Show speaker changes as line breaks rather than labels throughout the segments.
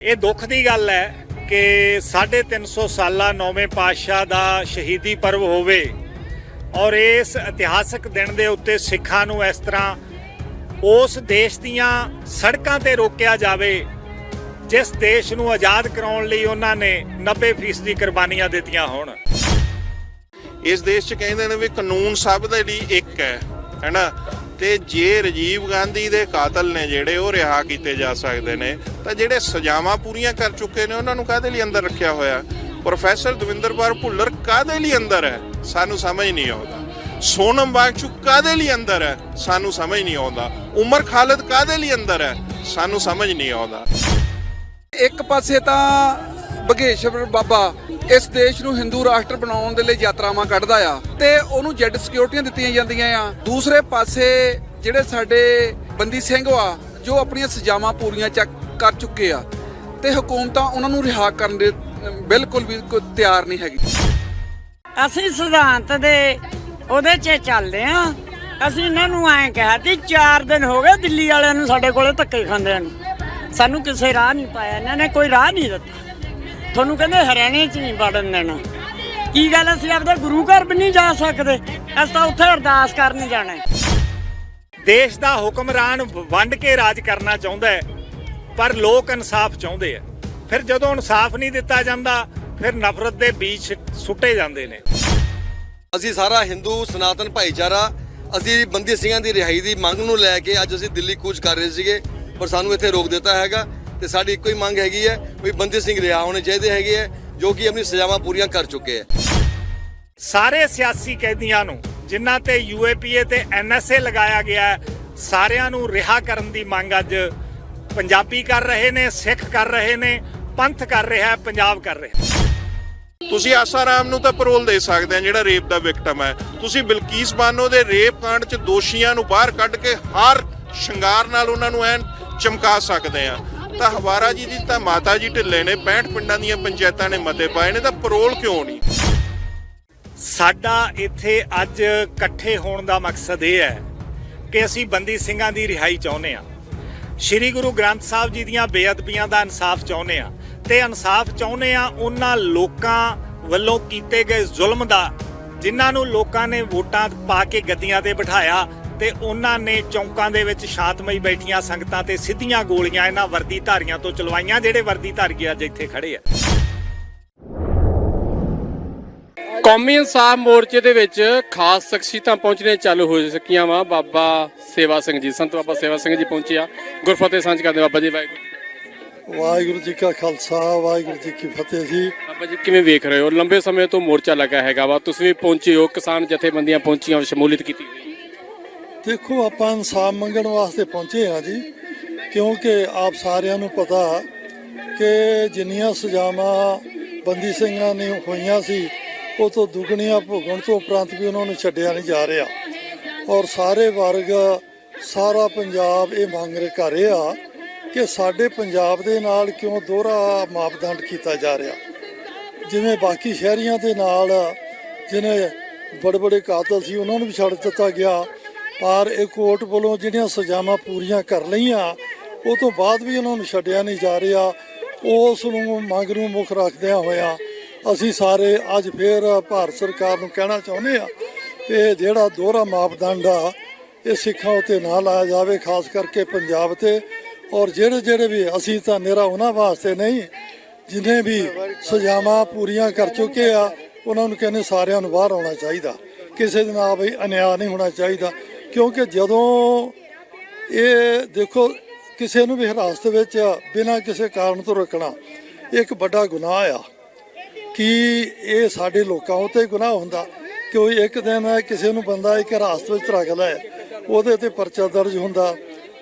ਇਹ ਦੁੱਖ ਦੀ ਗੱਲ ਹੈ ਕਿ 350 ਸਾਲਾ ਨੌਵੇਂ ਪਾਤਸ਼ਾਹ ਦਾ ਸ਼ਹੀਦੀ ਪਰਵ ਹੋਵੇ ਔਰ ਇਸ ਇਤਿਹਾਸਕ ਦਿਨ ਦੇ ਉੱਤੇ ਸਿੱਖਾਂ ਨੂੰ ਇਸ ਤਰ੍ਹਾਂ ਉਸ ਦੇਸ਼ ਦੀਆਂ ਸੜਕਾਂ ਤੇ ਰੋਕਿਆ ਜਾਵੇ, ਜਿਸ ਦੇਸ਼ ਨੂੰ ਆਜ਼ਾਦ ਕਰਾਉਣ ਲਈ ਉਹਨਾਂ ਨੇ 90% ਦੀ ਕੁਰਬਾਨੀਆਂ ਦਿੱਤੀਆਂ ਹੋਣ।
ਇਸ ਦੇਸ਼ 'ਚ ਕਹਿੰਦੇ ਨੇ ਵੀ ਕਾਨੂੰਨ ਸਭ ਦੇ ਲਈ ਇੱਕ ਹੈ ਹੈਨਾ ਤੇ ਜੇ ਰਾਜੀਵ ਗਾਂਧੀ ਦੇ ਕਾਤਲ ਨੇ ਜਿਹੜੇ ਉਹ ਰਿਹਾ ਕੀਤੇ ਜਾ ਸਕਦੇ ਨੇ, ਤਾਂ ਜਿਹੜੇ ਸਜ਼ਾਵਾਂ ਪੂਰੀਆਂ ਕਰ ਚੁੱਕੇ ਨੇ, ਉਹਨਾਂ ਨੂੰ ਕਾਹਦੇ ਲਈ ਅੰਦਰ ਰੱਖਿਆ ਹੋਇਆ? ਪ੍ਰੋਫੈਸਰ ਦਵਿੰਦਰਪਾਲ ਭੁੱਲਰ ਕਾਹਦੇ ਲਈ ਅੰਦਰ ਹੈ? ਸਾਨੂੰ ਸਮਝ ਨਹੀਂ ਆਉਂਦਾ। ਸੋਨਮ ਵਾਂਗਚੂ ਕਾਹਦੇ ਲਈ ਅੰਦਰ ਹੈ? ਸਾਨੂੰ ਸਮਝ ਨਹੀਂ ਆਉਂਦਾ। ਉਮਰ ਖਾਲਦ ਕਾਹਦੇ ਲਈ ਅੰਦਰ ਹੈ? ਸਾਨੂੰ ਸਮਝ ਨਹੀਂ ਆਉਂਦਾ।
ਇੱਕ ਪਾਸੇ ਤਾਂ ਬਗੇਸ਼ਵਰ ਬਾਬਾ ਇਸ ਦੇਸ਼ ਨੂੰ ਹਿੰਦੂ ਰਾਸ਼ਟਰ ਬਣਾਉਣ ਦੇ ਲਈ ਯਾਤਰਾਵਾਂ ਕੱਢਦਾ ਆ ਤੇ ਉਹਨੂੰ ਜੈਡ ਸਿਕਿਉਰਟੀਆਂ ਦਿੱਤੀਆਂ ਜਾਂਦੀਆਂ ਆ। ਦੂਸਰੇ ਪਾਸੇ ਜਿਹੜੇ ਸਾਡੇ ਬੰਦੀ ਸਿੰਘ ਆ, ਜੋ ਆਪਣੀਆਂ ਸਜ਼ਾਵਾਂ ਪੂਰੀਆਂ ਕਰ ਚੁੱਕੇ ਆ ਤੇ ਹਕੂਮਤਾਂ ਉਹਨਾਂ ਨੂੰ ਰਿਹਾ ਕਰਨ ਦੇ, ਬਿਲਕੁਲ ਵੀ ਕੋਈ ਤਿਆਰ ਨਹੀਂ ਹੈਗੀ।
ਅਸੀਂ ਸਿਧਾਂਤ ਦੇ ਉਹਦੇ 'ਚ ਚੱਲਦੇ ਆ। ਅਸੀਂ ਇਹਨਾਂ ਨੂੰ ਐਂ ਕਿਹਾ ਕਿ 4 ਦਿਨ ਹੋ ਗਏ ਦਿੱਲੀ ਵਾਲਿਆਂ ਨੂੰ ਸਾਡੇ ਕੋਲੇ ਧੱਕੇ ਖਾਂਦੇ ਨੂੰ। ਸਾਨੂੰ ਕਿਸੇ ਰਾਹ ਨਹੀਂ ਪਾਇਆ, ਇਹਨਾਂ ਨੇ ਕੋਈ ਰਾਹ ਨਹੀਂ ਦਿੱਤਾ। ਤੁਹਾਨੂੰ ਕਹਿੰਦੇ ਹਰਿਆਣੇ 'ਚ ਨਹੀਂ ਵੜਨ ਦੇਣਾ। ਕੀ ਗੱਲ ਅਸੀਂ ਆਪਦੇ ਗੁਰੂ ਘਰ ਵੀ ਨਹੀਂ ਜਾ ਸਕਦੇ? ਅਸੀਂ ਤਾਂ ਉੱਥੇ ਅਰਦਾਸ ਕਰਨ ਜਾਣਾ ਹੈ।
ਦੇਸ਼ ਦਾ ਹੁਕਮਰਾਨ ਵੰਡ ਕੇ ਰਾਜ ਕਰਨਾ ਚਾਹੁੰਦਾ ਹੈ ਪਰ ਲੋਕ ਇਨਸਾਫ ਚਾਹੁੰਦੇ ਆ। ਫਿਰ ਜਦੋਂ ਇਨਸਾਫ ਨਹੀਂ ਦਿੱਤਾ ਜਾਂਦਾ ਫਿਰ ਨਫ਼ਰਤ ਦੇ ਬੀਜ ਸਿੱਟ- ਸੁੱਟੇ ਜਾਂਦੇ ਨੇ।
ਅਸੀਂ ਸਾਰਾ ਹਿੰਦੂ ਸਨਾਤਨ ਭਾਈਚਾਰਾ ਅਸੀਂ ਬੰਦੀ ਸਿੰਘਾਂ ਦੀ ਰਿਹਾਈ ਦੀ ਮੰਗ ਨੂੰ ਲੈ ਕੇ ਅੱਜ ਅਸੀਂ ਦਿੱਲੀ ਕੂਚ ਕਰ ਰਹੇ ਸੀਗੇ ਪਰ ਸਾਨੂੰ ਇੱਥੇ ਰੋਕ ਦਿੱਤਾ ਹੈਗਾ। ਤੇ ਸਾਡੀ ਇੱਕੋ ਹੀ ਮੰਗ ਹੈਗੀ ਹੈ ਵੀ ਬੰਦੀ ਸਿੰਘ ਰਿਹਾ ਹੋਣੇ ਚਾਹੀਦੇ ਹੈਗੇ ਹੈ ਜੋ ਕਿ ਆਪਣੀ ਸਜ਼ਾਵਾਂ ਪੂਰੀਆਂ ਕਰ ਚੁੱਕੇ ਹੈ।
ਸਾਰੇ ਸਿਆਸੀ ਕੈਦੀਆਂ ਨੂੰ ਜਿਨ੍ਹਾਂ ਤੇ ਯੂਏਪੀਏ ਤੇ ਐਨਐਸਏ ਲਗਾਇਆ ਗਿਆ ਹੈ, ਸਾਰਿਆਂ ਨੂੰ ਰਿਹਾ ਕਰਨ ਦੀ ਮੰਗ ਅੱਜ ਪੰਜਾਬੀ ਕਰ ਰਹੇ ਨੇ ਸਿੱਖ ਕਰ ਰਹੇ ਨੇ ਪੰਥ ਕਰ ਰਿਹਾ ਹੈ ਪੰਜਾਬ ਕਰ ਰਿਹਾ ਹੈ।
ਤੁਸੀਂ ਆਸਾਰਾਮ ਨੂੰ ਤਾਂ ਪਰੋਲ ਦੇ ਸਕਦੇ ਆ ਜਿਹੜਾ ਰੇਪ ਦਾ ਵਿਕਟਮ ਹੈ। ਤੁਸੀਂ ਬਿਲਕੀਸ ਬਾਨੋ ਦੇ ਰੇਪ ਕਾਂਡ 'ਚ ਦੋਸ਼ੀਆਂ ਨੂੰ ਬਾਹਰ ਕੱਢ ਕੇ ਹਰ ਸ਼ਿੰਗਾਰ ਨਾਲ ਉਹਨਾਂ ਨੂੰ ਐਨ ਚਮਕਾ ਸਕਦੇ ਆ ਤਾਂ ਹਵਾਰਾ ਜੀ ਦੀ ਤਾਂ ਮਾਤਾ ਜੀ ਢਿੱਲੇ ਨੇ 65 ਪਿੰਡਾਂ ਦੀਆਂ ਪੰਚਾਇਤਾਂ ਨੇ ਮਤੇ ਪਾਏ ਨੇ, ਤਾਂ ਪਰੋਲ ਕਿਉਂ ਨਹੀਂ?
ਸਾਡਾ ਇੱਥੇ ਅੱਜ ਇਕੱਠੇ ਹੋਣ ਦਾ ਮਕਸਦ ਇਹ ਹੈ ਕਿ ਅਸੀਂ ਬੰਦੀ ਸਿੰਘਾਂ ਦੀ ਰਿਹਾਈ ਚਾਹੁੰਦੇ ਆ ਸ੍ਰੀ ਗੁਰੂ ਗ੍ਰੰਥ ਸਾਹਿਬ ਜੀ ਦੀਆਂ ਬੇਅਦਬੀਆਂ ਦਾ ਇਨਸਾਫ ਚਾਹੁੰਦੇ ਆ ਤੇ ਇਨਸਾਫ ਚਾਹੁੰਦੇ ਆ ਉਹਨਾਂ ਲੋਕਾਂ ਵੱਲੋਂ ਕੀਤੇ ਗਏ ਜ਼ੁਲਮ ਦਾ, ਜਿਨ੍ਹਾਂ ਨੂੰ ਲੋਕਾਂ ਨੇ ਵੋਟਾਂ ਪਾ ਕੇ ਗੱਦੀਆਂ ਤੇ ਬਿਠਾਇਆ ਤੇ ਉਹਨਾਂ ਨੇ ਚੌਂਕਾਂ ਦੇ ਵਿੱਚ ਸ਼ਾਂਤਮਈ ਬੈਠੀਆਂ ਸੰਗਤਾਂ ਤੇ ਸਿੱਧੀਆਂ ਗੋਲੀਆਂ ਇਹਨਾਂ ਵਰਦੀ ਧਾਰੀਆਂ ਤੋਂ ਚਲਵਾਈਆਂ ਜਿਹੜੇ ਵਰਦੀ ਧਾਰੀ ਅੱਜ ਇੱਥੇ ਖੜੇ ਆ।
ਕੌਮੀ ਇਨਸਾਫ ਮੋਰਚੇ ਦੇ ਵਿੱਚ ਖਾਸ ਸ਼ਖਸੀਅਤਾਂ ਪਹੁੰਚਣੇ ਚਾਲੂ ਹੋ ਚੁੱਕੀਆਂ ਵਾ। ਬਾਬਾ ਸੇਵਾ ਸਿੰਘ ਜੀ ਸੰਤ ਬਾਬਾ ਸੇਵਾ ਸਿੰਘ ਜੀ ਪਹੁੰਚੇ ਆ। ਗੁਰਫਤਿਹ ਸਾਂਝ ਕਰਦੇ ਬਾਬਾ ਜੀ ਵਾਹਿਗੁਰੂ।
ਵਾਹਿਗੁਰੂ ਜੀ ਕਾ ਖਾਲਸਾ ਵਾਹਿਗੁਰੂ ਜੀ ਕੀ ਫਤਿਹ ਜੀ।
ਬਾਬਾ ਜੀ ਕਿਵੇਂ ਵੇਖ ਰਹੇ ਹੋ? ਲੰਬੇ ਸਮੇਂ ਤੋਂ ਮੋਰਚਾ ਲੱਗਾ ਹੈਗਾ ਵਾ। ਤੁਸੀਂ ਵੀ ਪਹੁੰਚੇ ਹੋ ਕਿਸਾਨ ਜਥੇਬੰਦੀਆਂ ਪਹੁੰਚੀਆਂ ਸ਼ਮੂਲੀਅਤ ਕੀਤੀ ਹੋਈ
ਦੇਖੋ, ਆਪਾਂ ਇਨਸਾਫ ਮੰਗਣ ਵਾਸਤੇ ਪਹੁੰਚੇ ਹਾਂ ਜੀ, ਕਿਉਂਕਿ ਆਪ ਸਾਰਿਆਂ ਨੂੰ ਪਤਾ ਕਿ ਜਿੰਨੀਆਂ ਸਜ਼ਾਵਾਂ ਬੰਦੀ ਸਿੰਘਾਂ ਨੇ ਹੋਈਆਂ ਸੀ, ਉਹ ਤੋਂ ਦੁੱਗਣੀਆਂ ਭੋਗਣ ਤੋਂ ਉਪਰੰਤ ਵੀ ਉਹਨਾਂ ਨੂੰ ਛੱਡਿਆ ਨਹੀਂ ਜਾ ਰਿਹਾ। ਔਰ ਸਾਰੇ ਵਰਗ, ਸਾਰਾ ਪੰਜਾਬ ਇਹ ਮੰਗ ਕਰ ਰਿਹਾ ਕਿ ਸਾਡੇ ਪੰਜਾਬ ਦੇ ਨਾਲ ਕਿਉਂ ਦੋਹਰਾ ਮਾਪਦੰਡ ਕੀਤਾ ਜਾ ਰਿਹਾ। ਜਿਵੇਂ ਬਾਕੀ ਸ਼ਹਿਰੀਆਂ ਦੇ ਨਾਲ ਜਿਹਨੇ ਬੜੇ ਬੜੇ ਕਾਤਲ ਸੀ, ਉਹਨਾਂ ਨੂੰ ਵੀ ਛੱਡ ਦਿੱਤਾ ਗਿਆ। ਪਰ ਇਹ ਕੋਰਟ ਵੱਲੋਂ ਜਿਹੜੀਆਂ ਸਜ਼ਾਵਾਂ ਪੂਰੀਆਂ ਕਰ ਲਈਆਂ, ਉਹ ਤੋਂ ਬਾਅਦ ਵੀ ਉਹਨਾਂ ਨੂੰ ਛੱਡਿਆ ਨਹੀਂ ਜਾ ਰਿਹਾ। ਉਸ ਨੂੰ ਮੰਗ ਨੂੰ ਮੁੱਖ ਰੱਖਦਿਆਂ ਹੋਇਆ ਅਸੀਂ ਸਾਰੇ ਅੱਜ ਫੇਰ ਭਾਰਤ ਸਰਕਾਰ ਨੂੰ ਕਹਿਣਾ ਚਾਹੁੰਦੇ ਆ ਕਿ ਜਿਹੜਾ ਦੋਹਰਾ ਮਾਪਦੰਡ ਆ, ਇਹ ਸਿੱਖਾਂ ਉਤੇ ਨਾ ਲਾਇਆ ਜਾਵੇ, ਖਾਸ ਕਰਕੇ ਪੰਜਾਬ ਤੇ। ਔਰ ਜਿਹੜੇ ਜਿਹੜੇ ਵੀ ਅਸੀਂ ਤਾਂ ਨਿਹਰਾ ਉਹਨਾਂ ਵਾਸਤੇ ਨਹੀਂ, ਜਿਨੇ ਵੀ ਸਜ਼ਾਵਾਂ ਪੂਰੀਆਂ ਕਰ ਚੁੱਕੇ ਆ, ਉਹਨਾਂ ਨੂੰ ਕਹਿੰਦੇ ਸਾਰਿਆਂ ਨੂੰ ਬਾਹਰ ਆਉਣਾ ਚਾਹੀਦਾ। ਕਿਸੇ ਦੇ ਨਾਲ ਵੀ ਅਨਿਆਂ ਨਹੀਂ ਹੋਣਾ ਚਾਹੀਦਾ। ਕਿਉਂਕਿ ਜਦੋਂ ਇਹ ਦੇਖੋ ਕਿਸੇ ਨੂੰ ਵੀ ਹਿਰਾਸਤ ਵਿੱਚ ਬਿਨਾਂ ਕਿਸੇ ਕਾਰਨ ਤੋਂ ਰੱਖਣਾ ਇੱਕ ਵੱਡਾ ਗੁਨਾਹ ਆ। ਕਿ ਇਹ ਸਾਡੇ ਲੋਕਾਂ ਉਤੇ ਗੁਨਾਹ ਹੁੰਦਾ? ਕਿ ਉਹ ਇੱਕ ਦਿਨ ਕਿਸੇ ਨੂੰ ਬੰਦਾ ਇੱਕ ਹਿਰਾਸਤ ਵਿੱਚ ਰੱਖਦਾ ਹੈ ਉਹਦੇ ਤੇ ਪਰਚਾ ਦਰਜ ਹੁੰਦਾ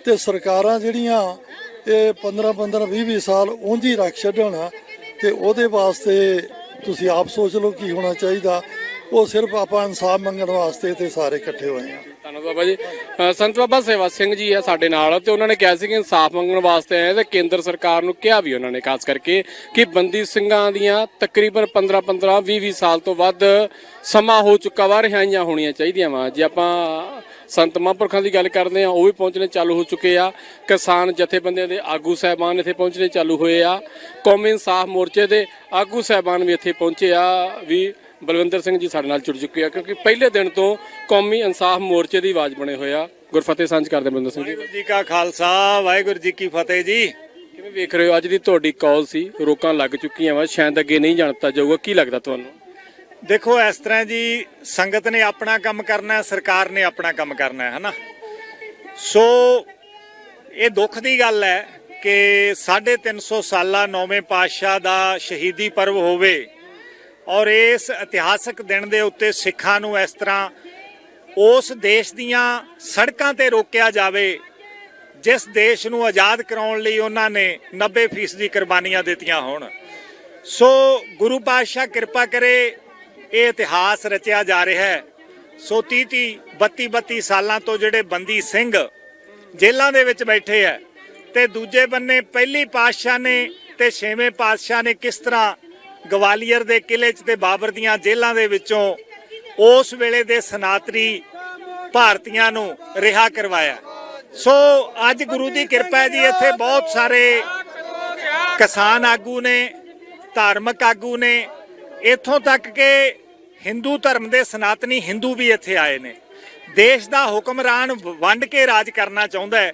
ਤੇ ਸਰਕਾਰਾਂ ਜਿਹੜੀਆਂ ਇਹ 15 15 20 20 ਸਾਲ ਉਂਝ ਰੱਖ ਛੱਡਣ ਤੇ ਉਹਦੇ ਵਾਸਤੇ ਤੁਸੀਂ ਆਪ ਸੋਚ ਲਓ ਕੀ ਹੋਣਾ ਚਾਹੀਦਾ। ਉਹ ਸਿਰਫ ਆਪਾਂ ਇਨਸਾਫ ਮੰਗਣ ਵਾਸਤੇ ਤੇ ਸਾਰੇ ਇਕੱਠੇ ਹੋਏ ਆ।
ਧੰਨਵਾਦ ਬਾਬਾ ਜੀ। ਅ, ਸੰਤ ਬਾਬਾ ਸੇਵਾ ਸਿੰਘ ਜੀ ਆ ਸਾਡੇ ਨਾਲ ਤੇ ਉਹਨਾਂ ਨੇ ਕਿਹਾ ਸੀ ਕਿ ਇਨਸਾਫ ਮੰਗਣ ਵਾਸਤੇ ਆਏ ਤੇ ਕੇਂਦਰ ਸਰਕਾਰ ਨੂੰ ਕਿਹਾ ਵੀ ਉਹਨਾਂ ਨੇ ਖਾਸ ਕਰਕੇ ਕਿ ਬੰਦੀ ਸਿੰਘਾਂ ਦੀਆਂ ਤਕਰੀਬਨ 15 15 20 20 ਸਾਲ ਤੋਂ ਵੱਧ ਸਮਾਂ ਹੋ ਚੁੱਕਾ ਵਾ ਰਿਹਾਈਆਂ ਹੋਣੀਆਂ ਚਾਹੀਦੀਆਂ ਵਾ। ਜੇ ਆਪਾਂ ਸੰਤ ਮਹਾਂਪੁਰਖਾਂ ਦੀ ਗੱਲ ਕਰਦੇ ਆ ਉਹ ਵੀ ਪਹੁੰਚਣੇ ਚਾਲੂ ਹੋ ਚੁੱਕੇ ਆ। ਕਿਸਾਨ ਜਥੇਬੰਦੀਆਂ ਦੇ ਆਗੂ ਸਹਿਬਾਨ ਇੱਥੇ ਪਹੁੰਚਣੇ ਚਾਲੂ ਹੋਏ ਆ। ਕੌਮੀ ਇਨਸਾਫ ਮੋਰਚੇ ਦੇ ਆਗੂ ਸਹਿਬਾਨ ਵੀ ਇੱਥੇ ਪਹੁੰਚੇ ਆ ਵੀ ਬਲਵਿੰਦਰ ਸਿੰਘ ਜੀ ਸਾਡੇ ਨਾਲ ਜੁੜ ਚੁੱਕੇ ਆ ਕਿਉਂਕਿ ਪਹਿਲੇ ਦਿਨ ਤੋਂ ਕੌਮੀ ਇਨਸਾਫ ਮੋਰਚੇ ਦੀ ਆਵਾਜ਼ ਬਣੇ ਹੋਏ ਆ। ਗੁਰਫਤਿਹ ਸਾਂਝ ਕਰਦੇ ਬਲਵਿੰਦਰ ਸਿੰਘ ਜੀ।
ਵਾਹਿਗੁਰੂ ਜੀ ਕਾ ਖਾਲਸਾ ਵਾਹਿਗੁਰੂ ਜੀ ਕੀ ਫਤਿਹ ਜੀ।
ਕਿਵੇਂ ਵੇਖ ਰਹੇ ਹੋ? ਅੱਜ ਦੀ ਤੁਹਾਡੀ ਕਾਲ ਸੀ ਰੋਕਾਂ ਲੱਗ ਚੁੱਕੀਆਂ ਵਾ ਸ਼ਾਇਦ ਅੱਗੇ ਨਹੀਂ ਜਾਣਤਾ ਜਾਊਗਾ। ਕੀ ਲੱਗਦਾ ਤੁਹਾਨੂੰ?
ਦੇਖੋ ਇਸ ਤਰ੍ਹਾਂ ਜੀ ਸੰਗਤ ਨੇ ਆਪਣਾ ਕੰਮ ਕਰਨਾ ਹੈ ਸਰਕਾਰ ਨੇ ਆਪਣਾ ਕੰਮ ਕਰਨਾ ਹੈ ਹਨਾ? ਸੋ ਇਹ ਦੁੱਖ ਦੀ ਗੱਲ ਹੈ ਕਿ 350 ਸਾਲਾ ਨੌਵੇਂ ਪਾਤਸ਼ਾਹ ਦਾ ਸ਼ਹੀਦੀ ਪਰਵ ਹੋਵੇ ਔਰ ਇਸ ਇਤਿਹਾਸਕ ਦਿਨ ਦੇ ਉੱਤੇ ਸਿੱਖਾਂ ਨੂੰ ਇਸ ਤਰ੍ਹਾਂ ਉਸ ਦੇਸ਼ ਦੀਆਂ ਸੜਕਾਂ ਤੇ ਰੋਕਿਆ ਜਾਵੇ, ਜਿਸ ਦੇਸ਼ ਨੂੰ ਆਜ਼ਾਦ ਕਰਾਉਣ ਲਈ ਉਹਨਾਂ ਨੇ 90% ਦੀ ਕੁਰਬਾਨੀਆਂ ਦਿੱਤੀਆਂ ਹੋਣ। ਸੋ ਗੁਰੂ ਪਾਤਸ਼ਾਹ ਕਿਰਪਾ ਕਰੇ ਇਹ ਇਤਿਹਾਸ ਰਚਿਆ ਜਾ ਰਿਹਾ ਹੈ। ਸੋ 30 30 32 32 ਸਾਲਾਂ ਤੋਂ ਜਿਹੜੇ ਬੰਦੀ ਸਿੰਘ ਜੇਲ੍ਹਾਂ ਦੇ ਵਿੱਚ ਬੈਠੇ ਹੈ, ਤੇ ਦੂਜੇ ਬੰਨੇ ਪਹਿਲੀ ਪਾਤਸ਼ਾਹ ਨੇ ਤੇ ਛੇਵੇਂ ਪਾਤਸ਼ਾਹ ਨੇ ਕਿਸ ਤਰ੍ਹਾਂ ਗਵਾਲੀਅਰ ਦੇ ਕਿਲੇ 'ਚ ਤੇ ਬਾਬਰ ਦੀਆਂ ਜੇਲ੍ਹਾਂ ਦੇ ਵਿੱਚੋਂ ਉਸ ਵੇਲੇ ਦੇ ਸਨਾਤਰੀ ਭਾਰਤੀਆਂ ਨੂੰ ਰਿਹਾ ਕਰਵਾਇਆ। ਸੋ ਅੱਜ ਗੁਰੂ ਦੀ ਕਿਰਪਾ ਹੈ ਜੀ, ਇੱਥੇ ਬਹੁਤ ਸਾਰੇ ਕਿਸਾਨ ਆਗੂ ਨੇ, ਧਾਰਮਿਕ ਆਗੂ ਨੇ, ਇੱਥੋਂ ਤੱਕ ਕਿ ਹਿੰਦੂ ਧਰਮ ਦੇ ਸਨਾਤਨੀ ਹਿੰਦੂ ਵੀ ਇੱਥੇ ਆਏ ਨੇ। ਦੇਸ਼ ਦਾ ਹੁਕਮਰਾਨ ਵੰਡ ਕੇ ਰਾਜ ਕਰਨਾ ਚਾਹੁੰਦਾ ਹੈ,